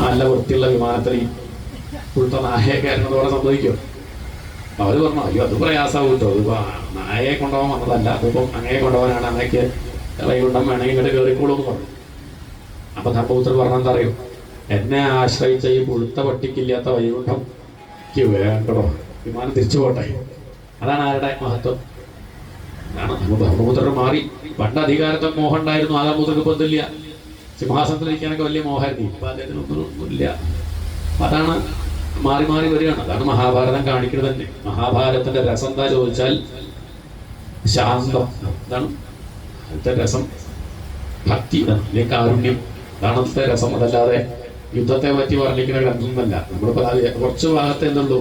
നല്ല വൃത്തിയുള്ള വിമാനത്തിൽ ഇപ്പോഴത്തെ പുഴുത്ത നായയെ കയറുന്നതോടെ സംഭവിക്കും. അവർ പറഞ്ഞു അയ്യോ അത് പ്രയാസമാവും കേട്ടോ ഇതിപ്പോ നായയെ കൊണ്ടുപോകാൻ വന്നതല്ല അതിപ്പം അങ്ങയെ കൊണ്ടുപോകാനാണ് അങ്ങേക്ക് ഇളയുണ്ടം വേണമെങ്കിൽ ഇങ്ങോട്ട് കയറിക്കോളൂ എന്ന് പറഞ്ഞു. അപ്പൊ ധർമ്മപുത്രൻ പറഞ്ഞെന്താ അറിയോ? എന്നെ ആശ്രയിച്ച ഈ പുഴുത്ത പട്ടിക്കില്ലാത്ത വൈകുണ്ഠം എനിക്ക് വേണ്ടടോ. വിമാനം തിരിച്ചു പോട്ടെ അതാണ് ആരുടെ മഹത്വം? ബ്രഹ്മപുത്രർ മാറി. പണ്ട് അധികാരത്തെ മോഹം ഉണ്ടായിരുന്നു ആ ധർമ്മപുത്രക്ക് ഇപ്പൊ എന്തില്ല സിംഹാസനത്തിലിരിക്കാനൊക്കെ വലിയ മോഹമായിരുന്നു. ഇപ്പൊ അദ്ദേഹത്തിന് ഒന്നും ഒന്നുമില്ല. അതാണ് മാറി മാറി വരികയാണ്. അതാണ് മഹാഭാരതം കാണിക്കുന്നത് തന്നെ. മഹാഭാരതത്തിന്റെ രസം എന്താ ചോദിച്ചാൽ ശാന്തം. എന്താണ് അതിന്റെ രസം. ഭക്തി അല്ലെങ്കിൽ കാരുണ്യം? അതാണ് അതിന്റെ രസം. അതല്ലാതെ യുദ്ധത്തെ പറ്റി വർണിക്കുന്ന ഗ്രന്ഥമൊന്നുമല്ല. നമ്മളിപ്പോ കുറച്ച് ഭാഗത്തെ എന്തുള്ളൂ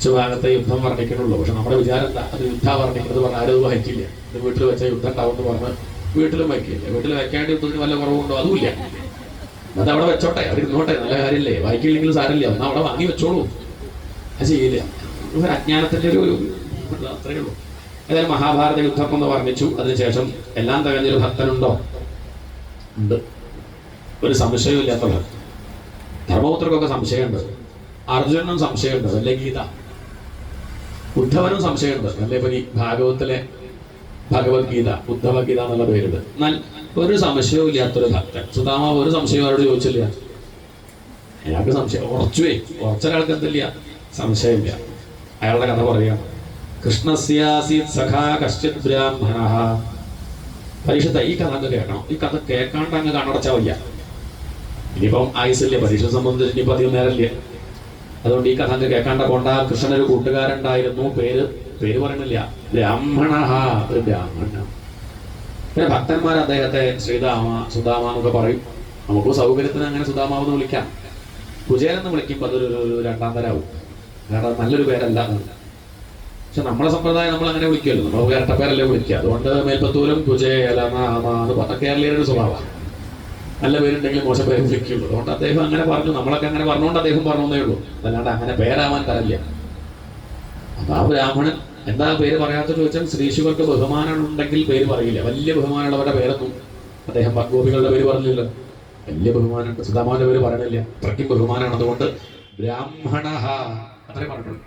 കുറച്ച് ഭാഗത്തെ യുദ്ധം വർണിക്കണുള്ളൂ. പക്ഷെ നമ്മുടെ വിചാരം അത് യുദ്ധം വർണിക്കുന്നത് പറഞ്ഞാൽ ആരും വഹിക്കില്ല. ഇത് വീട്ടിൽ വെച്ച യുദ്ധം ഉണ്ടാവും എന്ന് പറഞ്ഞ് വീട്ടിലും വയ്ക്കില്ല. വീട്ടിൽ വെക്കാണ്ട് യുദ്ധത്തിന് വല്ല കുറവുണ്ടോ? അതുമില്ല. അത് അവിടെ വെച്ചോട്ടെ. അവിടെ ഇരുന്നോട്ടെ. നല്ല കാര്യമില്ലേ? വായിക്കില്ലെങ്കിൽ സാരമില്ല. എന്നാൽ അവിടെ വാങ്ങി വെച്ചോളൂ. അത് ചെയ്യില്ല. ഒരു അജ്ഞാനത്തിന്റെ ഒരു അത്രയേ ഉള്ളൂ. ഏതായാലും മഹാഭാരത യുദ്ധം എന്ന് വർണിച്ചു. അതിനുശേഷം എല്ലാം തികഞ്ഞൊരു ഭക്തനുണ്ടോ? ഉണ്ട്. ഒരു സംശയമില്ലാത്ത ഇല്ലാത്തവർ ധർമ്മപുത്രക്കൊക്കെ സംശയമുണ്ട്. അർജുനനും സംശയമുണ്ട്. അല്ലെ ഗീത? ഉദ്ധവനും സംശയമുണ്ട്. അല്ലേ? ഇപ്പൊ ഈ ഭാഗവത്തിലെ ഭഗവത്ഗീത ഉദ്ധവഗീത എന്നുള്ള പേരുണ്ട്. എന്നാൽ ഒരു സംശയവും ഇല്ലാത്തൊരു ഭക്തൻ. സുധാമ ഒരു സംശയവും അവരോട് ചോദിച്ചില്ല. അയാൾക്ക് സംശയം. ഉറച്ചുവേ ഉറച്ചൊരാൾക്ക് എന്തില്ല? സംശയമില്ല. അയാളുടെ കഥ പറയാം. കൃഷ്ണസ്യാസീത് സഖാ കശ്ചിത് ബ്രാഹ്മണ പരീക്ഷത്ത ഈ കഥ അങ്ങ് കേൾക്കണം. ഈ കഥ കേൾക്കാണ്ട് അങ്ങ് കണ്ണടച്ചാ വയ്യ ഇനിയിപ്പം ആയുസില്ലേ പരീക്ഷ സംബന്ധിച്ച് ഇനി അധികം നേരമില്ല അതുകൊണ്ട് ഈ കഥ കേൾക്കാണ്ട പോണ്ട. ഒരു കൂട്ടുകാരുണ്ടായിരുന്നു പേര് പേര് പറയണില്ല. ബ്രാഹ്മണ ഒരു ബ്രാഹ്മണ പിന്നെ ഭക്തന്മാർ അദ്ദേഹത്തെ ശ്രീതാമ സുധാമ എന്നൊക്കെ പറയും. നമുക്ക് സൗകര്യത്തിന് അങ്ങനെ സുധാമാവെന്ന് വിളിക്കാം. കുചേരൻ എന്ന് വിളിക്കുമ്പോൾ അതൊരു രണ്ടാം തരാവും. കാരണം നല്ലൊരു പേരല്ല. പക്ഷെ നമ്മളെ സമ്പ്രദായം നമ്മൾ അങ്ങനെ വിളിക്കുമല്ലോ. നമ്മൾ ഇരട്ടപ്പേരല്ലേ വിളിക്കുക. അതുകൊണ്ട് മേൽപ്പത്തൂരും കുചേല നാമ എന്ന് പറഞ്ഞ കേരളീയരുടെ സ്വഭാവമാണ്. നല്ല പേരുണ്ടെങ്കിൽ മോശം പേര് വിളിക്കുള്ളൂ. അതുകൊണ്ട് അദ്ദേഹം അങ്ങനെ പറഞ്ഞു. നമ്മളൊക്കെ അങ്ങനെ പറഞ്ഞുകൊണ്ട് അദ്ദേഹം പറഞ്ഞേ ഉള്ളൂ. അല്ലാണ്ട് അങ്ങനെ പേരാവാൻ തരല്ല. അപ്പൊ ആ ബ്രാഹ്മണൻ എന്താ പേര് പറയാത്ത ചോദിച്ചാൽ ശ്രീശിവർക്ക് ബഹുമാനം ഉണ്ടെങ്കിൽ പേര് പറയില്ല. വലിയ ബഹുമാനമുള്ളവരുടെ പേരൊന്നും അദ്ദേഹം ഗോപികളുടെ പേര് പറഞ്ഞില്ലല്ലോ വലിയ ബഹുമാനമുണ്ട്. സുധാമാന്റെ പേര് പറയണില്ല. അത്രയ്ക്കും ബഹുമാനമാണ്. അതുകൊണ്ട് ബ്രാഹ്മണ അത്രേ പറഞ്ഞിട്ടുള്ളൂ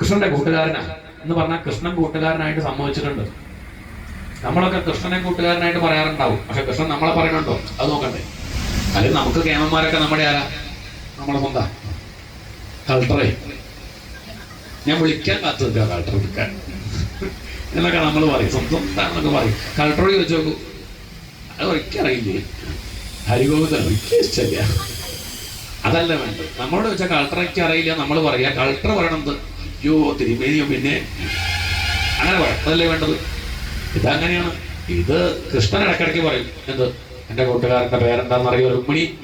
കൃഷ്ണന്റെ കൂട്ടുകാരനാ. എന്ന് പറഞ്ഞാൽ കൃഷ്ണൻ കൂട്ടുകാരനായിട്ട് സംഭവിച്ചിട്ടുണ്ട് നമ്മളൊക്കെ കൃഷ്ണനെ കൂട്ടുകാരനായിട്ട് പറയാറുണ്ടാവും. പക്ഷെ കൃഷ്ണൻ നമ്മളെ പറയണുണ്ടോ അത് നോക്കണ്ടേ. അല്ലെങ്കിൽ നമുക്ക് കേമന്മാരൊക്കെ നമ്മുടെ ആരാ? നമ്മളെ സ്വന്തം. കളക്ടറെ ഞാൻ വിളിക്കാൻ കാത്തു നിൽക്കുക കളക്ടർ വിളിക്കാൻ. എന്നൊക്കെ നമ്മൾ പറയും. സ്വന്തം താണെന്നൊക്കെ പറയും. കളക്ടറോട് ചോദിച്ചു നോക്കൂ. അത് ഒരിക്കലും ഹരിഗോവിന്ദൻ എനിക്ക് ഇഷ്ടമില്ല. അതല്ല വേണ്ടത്. നമ്മളോട് വെച്ചാൽ കളക്ടറേക്ക് അറിയില്ല നമ്മൾ പറയാ. കളക്ടർ പറയണത് അയ്യോ തിരുമേനിയോ പിന്നെ? അങ്ങനെ പറയാം. അതല്ലേ വേണ്ടത്? ഇതങ്ങനെയാണ്. ഇത് കൃഷ്ണൻ ഇടക്കിടയ്ക്ക് പറയും. എന്ത്? എന്റെ കൂട്ടുകാരന്റെ പേരെന്താണെന്ന് അറിയോ രുക്മിണി?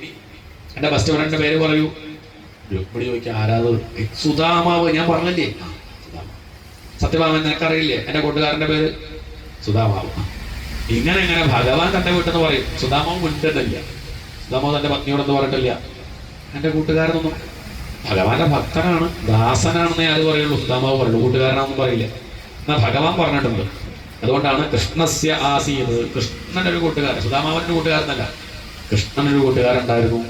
എന്റെ ബെസ്റ്റ് ഫ്രണ്ടിന്റെ പേര് പറയൂ. രുക്മിണി ചോദിക്കാം ആരാത് സുധാമാവ്. ഞാൻ പറഞ്ഞില്ലേ. സത്യഭാമൻ നിനക്കറിയില്ലേ? എന്റെ കൂട്ടുകാരന്റെ പേര്? സുധാമാവ്. ഇങ്ങനെ ഇങ്ങനെ ഭഗവാൻ തന്റെ വീട്ടെന്ന് പറയും. സുധാമാവ് മുൻപിട്ടില്ല സുധാമാവ് തന്റെ പത്നിയോടൊന്നും പറഞ്ഞിട്ടില്ല. എന്റെ കൂട്ടുകാരനൊന്നും. ഭഗവാന്റെ ഭക്തനാണ് ദാസനാണെന്നേ അത് പറയുള്ളൂ? സുധാമാവ് പറയുള്ളൂ. കൂട്ടുകാരനാണെന്നും പറയില്ല. എന്നാ ഭഗവാൻ പറഞ്ഞിട്ടുണ്ട്. അതുകൊണ്ടാണ് കൃഷ്ണസ്യ ആസീത്. കൃഷ്ണന്റെ ഒരു കൂട്ടുകാരൻ സുധാമാവന്റെ കൂട്ടുകാരനല്ല കൃഷ്ണനൊരു കൂട്ടുകാരുണ്ടായിരുന്നു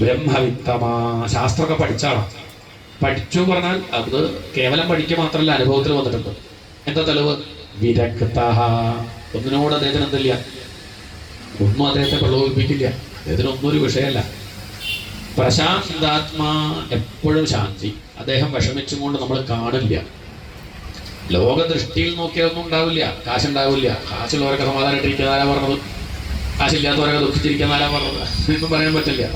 ബ്രഹ്മവിത്തമാ ശാസ്ത്രമൊക്കെ പഠിച്ചാണ് പഠിച്ചു പറഞ്ഞാൽ അത് കേവലം പഠിക്കുക മാത്രമല്ല അനുഭവത്തിൽ വന്നിട്ടുണ്ട്. എന്താ തെളിവ്? വിരക്ത ഒന്നിനോട് അദ്ദേഹത്തിന് എന്തില്ല ഒന്നും അദ്ദേഹത്തെ പ്രലോഭിപ്പിക്കില്ല. അദ്ദേഹത്തിന് ഒന്നും ഒരു വിഷയമല്ല. പ്രശാന്താത്മാ എപ്പോഴും ശാന്തി. അദ്ദേഹം വിഷമിച്ചുകൊണ്ട് നമ്മൾ കാണില്ല. ലോകദൃഷ്ടിയിൽ നോക്കിയതൊന്നും ഉണ്ടാവില്ല. കാശുണ്ടാവില്ല. കാശുള്ളവരൊക്കെ സമാധാനമായിട്ടിരിക്കുന്നതാരാ പറഞ്ഞത്? കാശില്ലാത്തവരൊക്കെ ദുഃഖിച്ചിരിക്കുന്ന ആരാ പറഞ്ഞത്? ഇപ്പം പറയാൻ പറ്റില്ല.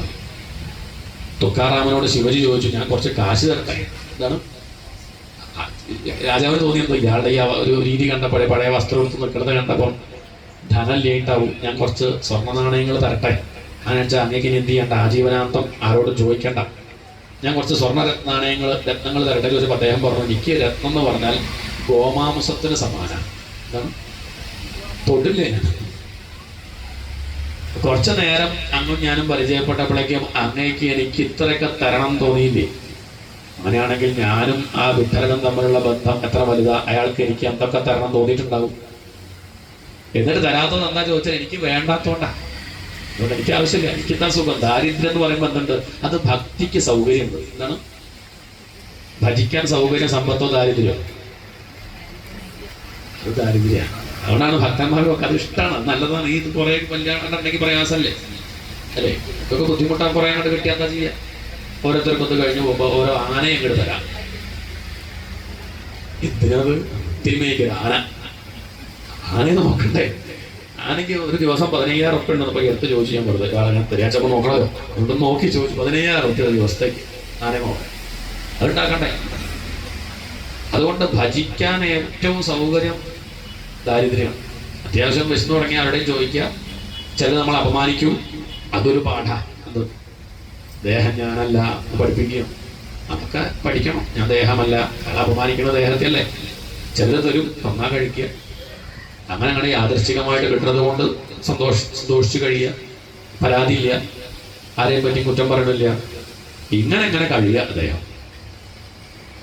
തുക്കാറാമനോട് ശിവജി ചോദിച്ചു ഞാൻ കുറച്ച് കാശ് തരട്ടെ? എന്താണ് രാജാവ് രാജാവിന് തോന്നിയത് ഇയാളുടെ ഈ ഒരു രീതി കണ്ടപ്പോഴേ പഴയ വസ്ത്രം നിൽക്കുന്നത് കണ്ടപ്പം ധനം ലേറ്റാവും. ഞാൻ കുറച്ച് സ്വർണ നാണയങ്ങൾ തരട്ടെ? വെച്ചാൽ അങ്ങേക്ക് ഇനി എന്ത് ചെയ്യണ്ട? ആജീവനാന്തം ആരോടും ചോദിക്കണ്ട. ഞാൻ കുറച്ച് സ്വർണ നാണയങ്ങൾ രത്നങ്ങൾ തരട്ടെ ചോദിച്ചപ്പോൾ അദ്ദേഹം പറഞ്ഞു എനിക്ക് രത്നം എന്ന് പറഞ്ഞാൽ ഗോമാംസത്തിന് സമാനമാണ് എന്താണ് തൊടില്ലേ? ഞാൻ കുറച്ചു നേരം അങ്ങും ഞാനും പരിചയപ്പെട്ടപ്പോഴേക്കും അങ്ങേക്ക് എനിക്ക് ഇത്രയൊക്കെ തരണം തോന്നിയില്ലേ? അങ്ങനെയാണെങ്കിൽ ഞാനും ആ വിಠലനും തമ്മിലുള്ള ബന്ധം എത്ര വലുതാ? അയാൾക്ക് എനിക്ക് എന്തൊക്കെ തരണം തോന്നിയിട്ടുണ്ടാവും? എന്നിട്ട് തരാത്തത് എന്താ ചോദിച്ചാൽ എനിക്ക് വേണ്ടാത്തോണ്ടാണ് അതുകൊണ്ട് എനിക്ക് ആവശ്യമില്ല. എനിക്ക് എന്താ സുഖം? ദാരിദ്ര്യം എന്ന് പറയുമ്പോൾ എന്തുണ്ട്? അത് ഭക്തിക്ക് സൗകര്യമുണ്ട്. എന്താണ്? ഭജിക്കാൻ സൗകര്യം സമ്പത്തോ ദാരിദ്ര്യമോ? അത് ദാരിദ്ര്യമാണ് അതുകൊണ്ടാണ് ഭക്തന്മാർക്കൊക്കെ അത് ഇഷ്ടമാണ് നല്ലതാണ്. ഈ കുറെ കല്യാണം ഉണ്ടെങ്കിൽ പ്രയാസമല്ലേ? അല്ലേ? ഇതൊക്കെ ബുദ്ധിമുട്ടാൻ കുറെ അങ്ങോട്ട് കിട്ടിയാൽ എന്താ ചെയ്യാ? ഓരോരുത്തർക്കൊന്ന് കഴിഞ്ഞ് പോകുമ്പോൾ ഓരോ ആനയെ ഇങ്ങോട്ട് തരാം. എന്തിനത് തിരുമേനിക്ക് ആന. ആനയെ നോക്കണ്ടേ? ആനയ്ക്ക് ഒരു ദിവസം പതിനയ്യായിരം ഉറുപ്പ അപ്പൊ എടുത്ത് ചോദിച്ചു ഞാൻ വെറുതെ കാരണം തെരിയാച്ചപ്പോൾ നോക്കണമല്ലോ എന്നിട്ട് നോക്കി ചോദിച്ചു. പതിനയ്യായിരം ഉറുപ്പ ദിവസത്തേക്ക് ആനയെ നോക്കാം അതുണ്ടാക്കണ്ടേ അതുകൊണ്ട് ഭജിക്കാൻ ഏറ്റവും സൗകര്യം ദാരിദ്ര്യമാണ് അത്യാവശ്യം വിശന്നു തുടങ്ങി ആരുടെയും ചോദിക്കുക. ചില നമ്മൾ അപമാനിക്കും. അതൊരു പാഠ. അത് ദേഹം ഞാനല്ല പഠിപ്പിക്കുകയും. അതൊക്കെ പഠിക്കണം. ഞാൻ ദേഹമല്ല. അപമാനിക്കുന്ന ദേഹത്തെയല്ലേ? ചിലർ തരും. തന്നാ കഴിക്കുക. അങ്ങനെ അങ്ങനെ യാദൃശ്ചികമായിട്ട് കിട്ടുന്നത് കൊണ്ട് സന്തോഷ സന്തോഷിച്ച് കഴിയുക. പരാതിയില്ല ആരെയും പറ്റി കുറ്റം പറയണില്ല. ഇങ്ങനെ ഇങ്ങനെ കഴിയുക അദ്ദേഹം.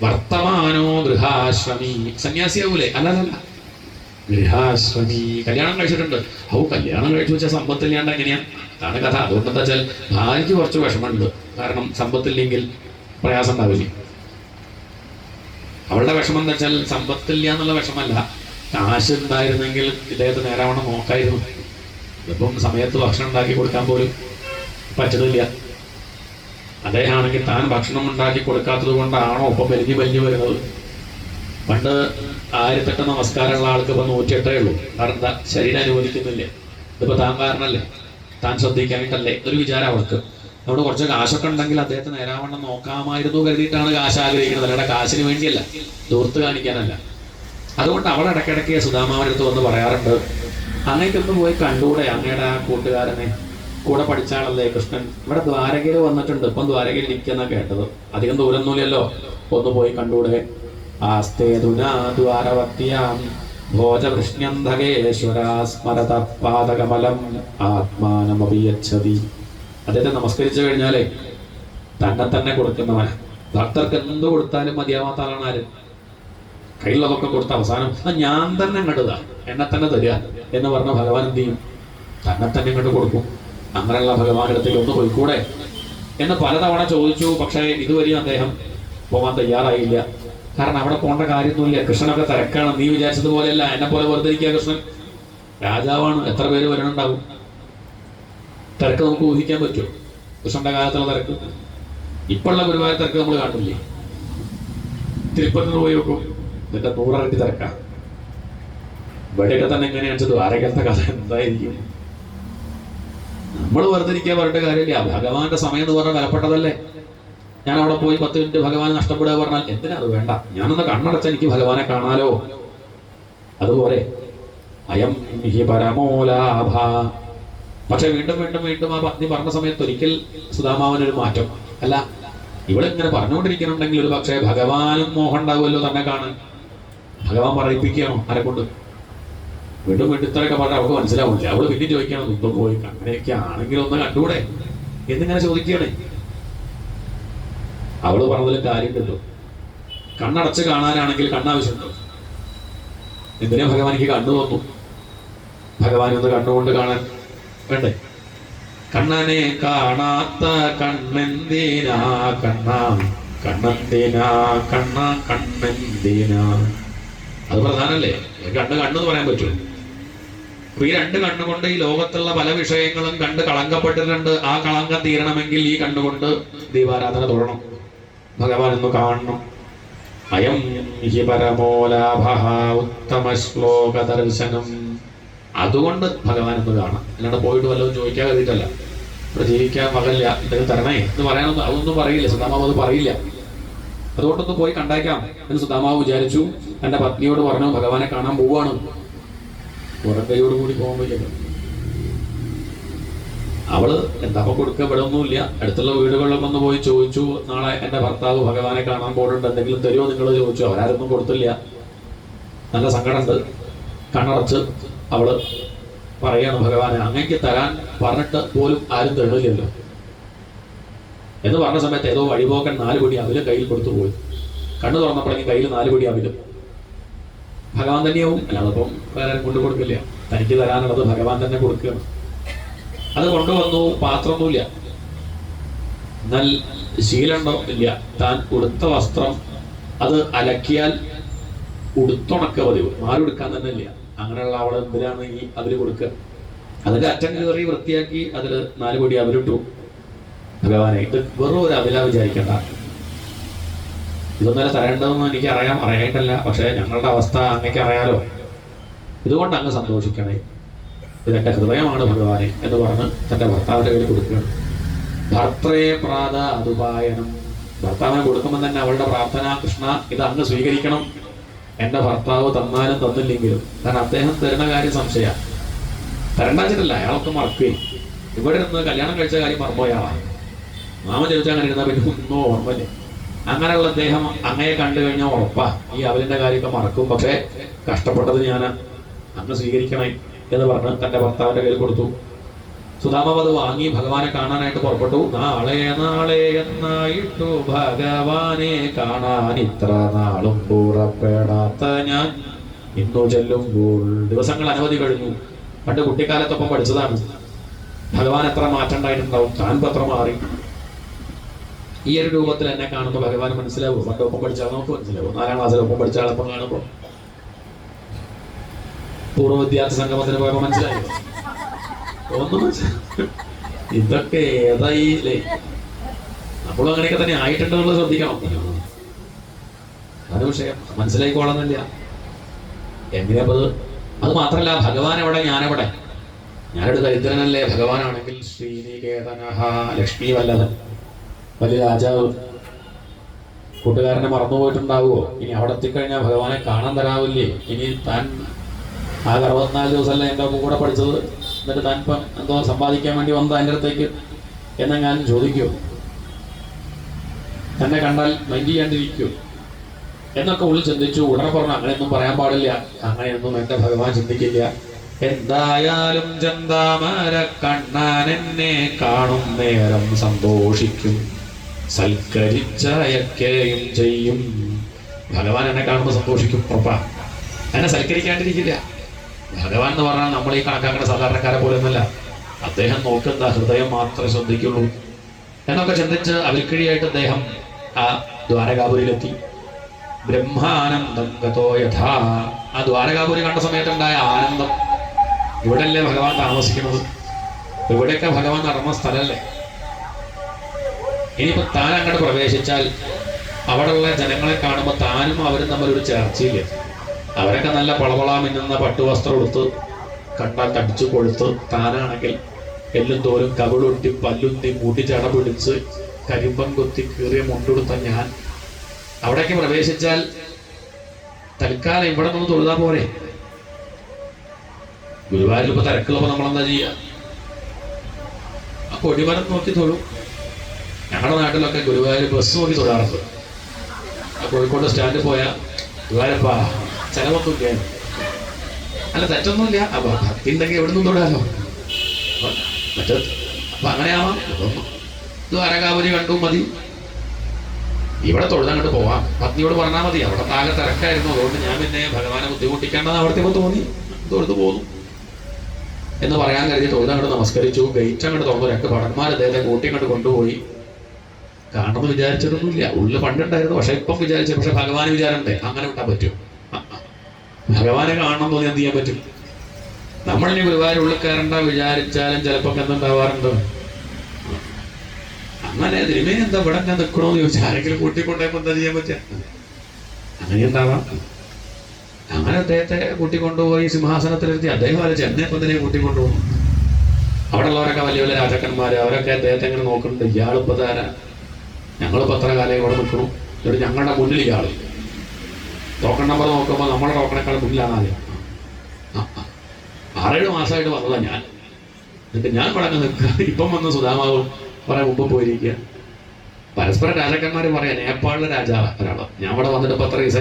വർത്തമാനോ ഗൃഹാശ്രമി. സന്യാസിയാവൂലേ? അല്ലല്ല ഗൃഹാശ്രമി കല്യാണം കഴിച്ചിട്ടുണ്ട്. ഔ കല്യാണം കഴിച്ചു വെച്ചാൽ സമ്പത്തില്ലാണ്ട് എങ്ങനെയാണ് അതാണ് കഥ. അതുകൊണ്ട് എന്താ വെച്ചാൽ ഭാര്യയ്ക്ക് കുറച്ച് വിഷമമുണ്ട്. കാരണം സമ്പത്തില്ലെങ്കിൽ പ്രയാസം ഉണ്ടാവില്ലേ? അവളുടെ വിഷമം എന്താ വെച്ചാൽ സമ്പത്തില്ല എന്നുള്ള വിഷമല്ല കാശ് ഉണ്ടായിരുന്നെങ്കിൽ ഇദ്ദേഹത്തെ നേരാവണ്ണം നോക്കായിരുന്നു. ഇതിപ്പം സമയത്ത് ഭക്ഷണം ഉണ്ടാക്കി കൊടുക്കാൻ പോലും പറ്റുന്നില്ല. അദ്ദേഹമാണെങ്കിൽ താൻ ഭക്ഷണം ഉണ്ടാക്കി കൊടുക്കാത്തത് കൊണ്ടാണോ ഒപ്പം വലിഞ്ഞു വലിഞ്ഞു വരുന്നത്? പണ്ട് ആയിരത്തെട്ട് നമസ്കാരമുള്ള ആൾക്ക് ഇപ്പൊ നൂറ്റിയെട്ടേ ഉള്ളൂ. കാരണം എന്താ? ശരീരം അനുവദിക്കുന്നില്ലേ? ഇതിപ്പോ താൻ കാരണല്ലേ? താൻ ശ്രദ്ധിക്കാനായിട്ടല്ലേ ഒരു വിചാരം അവൾക്ക്. അവിടെ കുറച്ച് കാശൊക്കെ ഉണ്ടെങ്കിൽ അദ്ദേഹത്തെ നേരാവണ്ണം നോക്കാമായിരുന്നു കരുതിയിട്ടാണ് കാശ് ആഗ്രഹിക്കുന്നത്. അല്ലാതെ കാശിന് വേണ്ടിയല്ല. ദൂർത്ത് കാണിക്കാനല്ല. അതുകൊണ്ട് അവൾ ഇടയ്ക്കിടയ്ക്ക് സുധാമാവനടുത്ത് വന്ന് പറയാറുണ്ട് അങ്ങേക്കൊന്ന് പോയി കണ്ടൂടെ അങ്ങയുടെ ആ കൂട്ടുകാരനെ. കൂടെ പഠിച്ചാളല്ലേ കൃഷ്ണൻ? ഇവിടെ ദ്വാരകയിൽ വന്നിട്ടുണ്ട്. ഇപ്പം ദ്വാരകയിൽ ഇരിക്കുന്ന കേട്ടത്. അധികം ദൂരമൊന്നുമില്ലല്ലോ ഒന്ന് പോയി കണ്ടൂടെ ആസ്തേതുനാ ദ്വാരവത്യാം ഭോജവൃഷ്ണ്യന്ധകേശ്വര സ്മരത പാദകമലം ആത്മാനമപിയച്ഛതി അദ്ദേഹത്തെ നമസ്കരിച്ചു കഴിഞ്ഞാലേ തന്നെ തന്നെ കൊടുക്കുന്നവൻ. ഭക്തർക്ക് എന്ത് കൊടുത്താലും മതിയാവാത്ത ആളാണ് ആര്? കയ്യിലുള്ളതൊക്കെ കൊടുത്ത അവസാനം "ആ, ഞാൻ തന്നെ കണ്ടുക എന്നെ തന്നെ തരിക എന്ന് പറഞ്ഞ ഭഗവാൻ എന്ത് ചെയ്യും? തന്നെ തന്നെ ഇങ്ങോട്ട് കൊടുക്കും. അങ്ങനെയുള്ള ഭഗവാൻ അടുത്തേക്ക് ഒന്ന് പോയിക്കൂടെ? എന്ന് പലതവണ ചോദിച്ചു പക്ഷേ ഇതുവരെയും അദ്ദേഹം പോകാൻ തയ്യാറായില്ല. കാരണം അവിടെ പോകേണ്ട കാര്യമൊന്നുമില്ല. കൃഷ്ണനൊക്കെ തിരക്കാണ്. നീ വിചാരിച്ചതുപോലെയല്ല. എന്നെ പോലെ വെറുതെ കൃഷ്ണൻ. രാജാവാണ്. എത്ര പേര് വരണുണ്ടാവും? തിരക്ക് നമുക്ക് ഊഹിക്കാൻ പറ്റുമോ? കൃഷ്ണന്റെ കാലത്തുള്ള തിരക്ക്. ഇപ്പോഴുള്ള ഗുരുവായൂർ തിരക്ക് നമ്മൾ കാണില്ലേ തിരുപ്പത്തിന് പോയി നോക്കും. എന്നിട്ട് നൂറരട്ടി തിരക്കാം. ഇവിടെയൊക്കെ തന്നെ എങ്ങനെയാണ് ആരെങ്കിലത്തെ കഥ? എന്തായിരിക്കും? നമ്മൾ വെറുതെ ഇരിക്കാൻ പറഞ്ഞിട്ട് കാര്യമില്ല. ഭഗവാന്റെ സമയം എന്ന് പറഞ്ഞാൽ വിലപ്പെട്ടതല്ലേ? ഞാൻ അവിടെ പോയി പത്ത് മിനിറ്റ് ഭഗവാൻ നഷ്ടപ്പെടുക പറഞ്ഞാൽ എന്തിനാ അത് വേണ്ട? ഞാനൊന്ന് കണ്ണടച്ച എനിക്ക് ഭഗവാനെ കാണാലോ. അതുപോലെ അയം ഹി പരമോലാഭ പക്ഷെ വീണ്ടും വീണ്ടും വീണ്ടും ആ പത്നി പറഞ്ഞ സമയത്ത് ഒരിക്കൽ സുധാമാവനൊരു മാറ്റം. അല്ല ഇവിടെ ഇങ്ങനെ പറഞ്ഞുകൊണ്ടിരിക്കുന്നുണ്ടെങ്കിൽ ഒരു പക്ഷേ ഭഗവാനും മോഹം ഉണ്ടാവുമല്ലോ തന്നെ കാണാൻ. ഭഗവാൻ പറയിപ്പിക്കുകയാണോ? ആരെ കൊണ്ട്? വീണ്ടും വീണ്ടും ഇത്രയൊക്കെ പറഞ്ഞാൽ അവൾക്ക് മനസ്സിലാവില്ല. അവൾ പിന്നെ ചോദിക്കണം മുമ്പ് പോയി അങ്ങനെയൊക്കെ ആണെങ്കിലും ഒന്ന് കണ്ടുകൂടെ എന്നിങ്ങനെ ചോദിക്കുകയാണ്. അവൾ പറഞ്ഞതിലും കാര്യം കിട്ടും കണ്ണടച്ച് കാണാനാണെങ്കിൽ കണ്ണാവശ്യമുണ്ടോ? എന്തിനാ ഭഗവാൻ എനിക്ക് കണ്ണു തന്നു? ഭഗവാൻ ഒന്ന് കണ്ണുകൊണ്ട് കാണാൻ വേണ്ടേ? കണ്ണനെ കാണാത്ത കണ്ണെന്തിനാ കണ്ണ? കണ്ണെന്തിനാ കണ്ണ? കണ്ണെന്തിനാ? അത് പ്രധാനല്ലേ കണ്ണ് എന്ന് പറയാൻ പറ്റുമോ അപ്പൊ ഈ രണ്ട് കണ്ണുകൊണ്ട് ഈ ലോകത്തുള്ള പല വിഷയങ്ങളും കണ്ട് കളങ്കപ്പെട്ടിട്ടുണ്ട്. ആ കളങ്കം തീരണമെങ്കിൽ ഈ കണ്ണുകൊണ്ട് ദീപാരാധന തൊഴണം ഭഗവാൻ ഒന്ന് കാണണം. അയം ഹി പരമോലാഭ ഉത്തമ ശ്ലോക ദർശനം അതുകൊണ്ട് ഭഗവാൻ ഒന്ന് കാണാം അല്ലാണ്ട് പോയിട്ട് വല്ലതും ചോദിക്കാൻ കരുതിയിട്ടല്ല ഇവിടെ ജീവിക്കാൻ മകല്ല ഇതൊക്കെ തരണേ എന്ന് പറയാനൊന്നും അതൊന്നും പറയില്ല. സുധാമാവ് അത് പറയില്ല. അതുകൊണ്ടൊന്ന് പോയി കണ്ടേക്കാം. എന്ന് സുധാമാവ് വിചാരിച്ചു. തന്റെ പത്നിയോട് പറഞ്ഞു ഭഗവാനെ കാണാൻ പോവാണ്. ഉറക്കയോട് കൂടി പോകാൻ പറ്റില്ല അവൾ എന്താ കൊടുക്കുക? അടുത്തുള്ള വീടുകളിലൊക്കെ ഒന്ന് പോയി ചോദിച്ചു. നാളെ എന്റെ ഭർത്താവ് ഭഗവാനെ കാണാൻ പോകുന്നുണ്ട് എന്തെങ്കിലും തരുമോ നിങ്ങൾ ചോദിച്ചു. അവരാരൊന്നും കൊടുത്തില്ല. നല്ല സങ്കടമുണ്ട്. കണ്ണടച്ച് അവൾ പറയാണ് ഭഗവാനെ അങ്ങേക്ക് തരാൻ പറഞ്ഞിട്ട് പോലും ആരും തരുന്നില്ലല്ലോ എന്ന് പറഞ്ഞ സമയത്ത് ഏതോ വഴിപോക്കൻ നാല് പൊടി അവലും കയ്യിൽ കൊടുത്തു പോയി. കണ്ണു തുറന്നപ്പോഴെങ്കിൽ കയ്യിൽ നാല് പൊടി അവലും. ഭഗവാൻ തന്നെയാവും. അല്ലാതെ ഇപ്പം വേറെ കൊണ്ടു കൊടുക്കില്ല. തനിക്ക് തരാനുള്ളത് ഭഗവാൻ തന്നെ കൊടുക്കുകയാണ്. അത് കൊണ്ടുവന്നു പാത്രമൊന്നുമില്ല എന്നാൽ ശീലമുണ്ടോ? ഇല്ല. താൻ ഉടുത്ത വസ്ത്രം അത് അലക്കിയാൽ ഉടുത്തുണക്ക പതിവ് മാറുടുക്കാൻ തന്നെ ഇല്ല. അങ്ങനെയുള്ള അവളെ എന്തിനാണ് ഈ അതിൽ കൊടുക്കുക? അതിന്റെ അറ്റം കയറി വൃത്തിയാക്കി അതിൽ നാല് പൊടി അവരിട്ടു ഭഗവാനെ ഇത് വെറും ഒരു അവില വിചാരിക്കണ്ട. ഇതൊന്നല്ല തരേണ്ടതെന്ന് എനിക്ക് അറിയാം അറിയായിട്ടല്ല പക്ഷേ ഞങ്ങളുടെ അവസ്ഥ അങ്ങേക്ക് അറിയാലോ ഇതുകൊണ്ട് അങ്ങ് സന്തോഷിക്കണേ. ഇതെന്റെ ഹൃദയമാണ് ഭഗവാനെ എന്ന് പറഞ്ഞ് തന്റെ ഭർത്താവിന്റെ കയ്യിൽ കൊടുക്കുകയാണ്. ഭർത്തേ പ്രാത അതുപായനം. ഭർത്താവിനെ കൊടുക്കുമ്പോൾ തന്നെ അവളുടെ പ്രാർത്ഥന കൃഷ്ണ ഇത് അങ്ങ് സ്വീകരിക്കണം. എന്റെ ഭർത്താവ് തന്നാലും തന്നില്ലെങ്കിലും കാരണം അദ്ദേഹം തരുന്ന കാര്യം സംശയ. തരണ്ടാച്ചിട്ടല്ല അയാളൊക്കെ മറക്കുകയും ഇവിടെ നിന്ന് കല്യാണം കഴിച്ച കാര്യം മറന്നുപോയാളാണ് മാമ ചോദിച്ചാൽ അങ്ങനെ പിന്നെ ഒന്നും ഓർമ്മയില്ലേ. അങ്ങനെയുള്ള അദ്ദേഹം അങ്ങയെ കണ്ടു കഴിഞ്ഞാൽ ഉറപ്പാ. ഈ അവലിന്റെ കാര്യമൊക്കെ മറക്കും പക്ഷേ കഷ്ടപ്പെട്ടത് ഞാൻ അങ്ങ് സ്വീകരിക്കണേ. എന്ന് പറഞ്ഞ് തന്റെ ഭർത്താവിന്റെ കയ്യിൽ കൊടുത്തു. സുധാമാവ് അത് വാങ്ങി ഭഗവാനെ കാണാനായിട്ട് പുറപ്പെട്ടു. നാളെ നാളെ എന്നായിട്ടു ഭഗവാനെ കാണാൻ ഇത്ര നാളും പുറപ്പെടാത്ത ഞാൻ. ഇന്നു ചെല്ലുമ്പോൾ ദിവസങ്ങൾ അനവധി കഴിഞ്ഞു. പണ്ട് കുട്ടിക്കാലത്തൊപ്പം പഠിച്ചതാണ്. ഭഗവാൻ എത്ര മാറ്റം ഉണ്ടായിട്ടുണ്ടാവും താൻ പത്രം മാറി. ഈ ഒരു രൂപത്തിൽ എന്നെ കാണുമ്പോൾ ഭഗവാൻ മനസ്സിലാവും. പണ്ട് ഒപ്പം പഠിച്ചാൽ നമുക്ക് മനസ്സിലാവും. നാലാം ക്ലാസ്സിൽ ഒപ്പം പഠിച്ച കാണുമ്പോൾ പൂർവ വിദ്യാർത്ഥി സംഗമത്തിന് പോയപ്പോ മനസ്സിലായോ. ഒന്നും മനസ്സിലായി ഇതൊക്കെ ഏതായില്ലേ നമ്മളും അങ്ങനെയൊക്കെ തന്നെ ആയിട്ടുണ്ടെന്നുള്ളത് ശ്രദ്ധിക്കണം. അത് വിഷയം മനസ്സിലായിക്കോളന്നില്ല. എങ്ങനെയാ അത് മാത്രല്ല ഭഗവാൻ എവിടെ ഞാനെവിടെ? ഞാനൊരു ദരിദ്രനല്ലേ ഭഗവാനാണെങ്കിൽ ശ്രീനികേതനഹ ലക്ഷ്മി വല്ലഭൻ വലിയ രാജാവ്. കൂട്ടുകാരനെ മറന്നുപോയിട്ടുണ്ടാവുമോ ഇനി അവിടെ എത്തിക്കഴിഞ്ഞാൽ ഭഗവാനെ കാണാൻ തരാവില്ലേ? ഇനി താൻ ആ അറുപത്തിനാല് ദിവസമല്ലേ എന്റെ ഒപ്പം കൂടെ പഠിച്ചത്? എന്നിട്ട് താൻ ഇപ്പം എന്തോ സമ്പാദിക്കാൻ വേണ്ടി വന്നത് അതിന്റെ അടുത്തേക്ക്? എന്നെങ്ങാനും ചോദിക്കുമോ എന്നെ കണ്ടാൽ മൈൻഡ് ചെയ്യാണ്ടിരിക്കുമോ എന്നൊക്കെ ഉള്ളിൽ ചിന്തിച്ചു. ഉടനെ പറഞ്ഞു അങ്ങനെയൊന്നും പറയാൻ പാടില്ല. അങ്ങനെയൊന്നും എന്റെ ഭഗവാൻ ചിന്തിക്കില്ല. എന്തായാലും ചന്താമര കണ്ണാൻ എന്നെ കാണും നേരം സന്തോഷിക്കും. സൽക്കരിച്ചയക്കുകയും ചെയ്യും. ഭഗവാൻ എന്നെ കാണുമ്പോൾ സന്തോഷിക്കും ഉറപ്പാ. എന്നെ സൽക്കരിക്കാണ്ടിരിക്കില്ല. ഭഗവാൻ എന്ന് പറഞ്ഞാൽ നമ്മൾ ഈ കണക്കാക്കുന്ന സാധാരണക്കാരെ പോലെ ഒന്നല്ല അദ്ദേഹം നോക്കുന്ന ഹൃദയം മാത്രമേ ശ്രദ്ധിക്കുള്ളൂ. എന്നൊക്കെ ചിന്തിച്ച് അവിൽക്കിഴിയായിട്ട് അദ്ദേഹം ആ ദ്വാരകാപുരിയിലെത്തി. ബ്രഹ്മാനന്ദം ഗതോ യഥാ. ആ ദ്വാരകാപുരി കണ്ട സമയത്തുണ്ടായ ആനന്ദം. ഇവിടെയല്ലേ ഭഗവാൻ താമസിക്കുന്നത്? ഇവിടെയൊക്കെ ഭഗവാൻ നടന്ന സ്ഥലമല്ലേ ഇനിയിപ്പോ താൻ അങ്ങോട്ട് പ്രവേശിച്ചാൽ അവിടെയുള്ള ജനങ്ങളെ കാണുമ്പോൾ താനും അവരും തമ്മിൽ ഒരു ചർച്ചയില്ല? അവരൊക്കെ നല്ല പളവള മിന്നുന്ന പട്ടുവസ്ത്രം എടുത്ത് കണ്ടാൽ തടിച്ചു കൊഴുത്ത്. താനാണെങ്കിൽ എല്ലും തോലും കവിളൊട്ടി പല്ലുന്തി മൂട്ടി ചട പിടിച്ച് കരിമ്പം കൊത്തി കീറിയ മുണ്ടെടുത്ത ഞാൻ. അവിടേക്ക് പ്രവേശിച്ചാൽ തൽക്കാലം ഇവിടെ നിന്ന് തൊഴുതാ പോരെ. ഗുരുവായൂരിൽ ഇപ്പൊ തിരക്കുള്ളപ്പോ നമ്മളെന്താ ചെയ്യുക ആ കൊടിമരം നോക്കി തൊഴും. ഞങ്ങളുടെ നാട്ടിലൊക്കെ ഗുരുവായൂർ ബസ് നോക്കി തൊഴാറുണ്ട്. കോഴിക്കോട് സ്റ്റാൻഡിൽ പോയാൽ ഗുരുവായൂരപ്പാ. ചെലവൊന്നുമില്ല അല്ല തെറ്റൊന്നുമില്ല. അപ്പൊ ഭക്തി ഉണ്ടെങ്കിൽ എവിടെ നിന്നും തൊടാലോ? മറ്റേ അപ്പൊ അങ്ങനെയാവാം. ദ്വാരകാപുരി കണ്ടു മതി. ഇവിടെ തൊഴുതങ്ങോട്ട് പോവാം. പത്നിയോട് പറഞ്ഞാൽ മതി. അവിടെ താഴെ തിരക്കായിരുന്നു. അതുകൊണ്ട് ഞാൻ പിന്നെ ഭഗവാനെ ബുദ്ധിമുട്ടിക്കേണ്ടത് അവിടുത്തെ ഇപ്പൊ തോന്നി. തൊഴുതു പോന്നു. എന്ന് പറയാൻ കരുതി തൊഴുതങ്ങോട്ട് നമസ്കരിച്ചു. ഗേറ്റ് അങ്ങോട്ട് തുറന്നു. രണ്ട് ഭടന്മാർ അദ്ദേഹത്തെ കൂട്ടി അങ്ങോട്ട് കൊണ്ടുപോയി. കാണണമെന്ന് വിചാരിച്ചിട്ടൊന്നുമില്ല ഉള്ളിൽ പണ്ടുണ്ടായിരുന്നു. പക്ഷെ ഇപ്പം വിചാരിച്ചു. പക്ഷെ ഭഗവാൻ വിചാരണ്ടേ അങ്ങനെ വിട്ടാൻ പറ്റും ആ, ആ. ഭഗവാനെ കാണണം തോന്നി എന്ത് ചെയ്യാൻ പറ്റും? നമ്മളിനി ഗുരുവായൂർ ഉള്ളിൽ കയറണ്ട വിചാരിച്ചാലും ചിലപ്പോൾ എന്തുണ്ടാവാറുണ്ട്? അങ്ങനെ തിരുമേ എന്താ ഇവിടെ ഞാൻ നിൽക്കണോന്ന് ചോദിച്ചാൽ ആരെങ്കിലും കൂട്ടിക്കൊണ്ടേപ്പോ എന്താ ചെയ്യാൻ പറ്റുക അങ്ങനെ ഉണ്ടാവാം. അങ്ങനെ അദ്ദേഹത്തെ കൂട്ടിക്കൊണ്ടുപോയി സിംഹാസനത്തിലിരുത്തി അദ്ദേഹം അവരെ ചെന്നൈപ്പം തന്നെ കൂട്ടിക്കൊണ്ടുപോകും അവിടെ ഉള്ളവരൊക്കെ വലിയ വലിയ രാജാക്കന്മാര് അവരൊക്കെ അദ്ദേഹത്തെ ഇങ്ങനെ നോക്കുന്നുണ്ട്. ഇയാളിപ്പോ താര ഞങ്ങൾ പത്രകാലം ഇവിടെ നിൽക്കണം എന്നിട്ട് ഞങ്ങളുടെ മുന്നിൽ ഇയാൾ. ടോക്കൺ നമ്പർ നോക്കുമ്പോൾ നമ്മുടെ ടോക്കണേക്കാൾ മുന്നിലാണ് ആദ്യം. ആറേഴ് മാസമായിട്ട് വന്നതാ ഞാൻ. എന്നിട്ട് ഞാൻ പടങ്ങ് നിൽക്കുക. ഇപ്പം വന്ന് സുധാമാവും കുറെ മുമ്പ് പോയിരിക്കുക. പരസ്പരം രാജാക്കന്മാർ പറയാം നേപ്പാളിലെ രാജാവ് ഒരാൾ. ഞാൻ ഇവിടെ വന്നിട്ട് ഇപ്പം അത്ര ദിവസം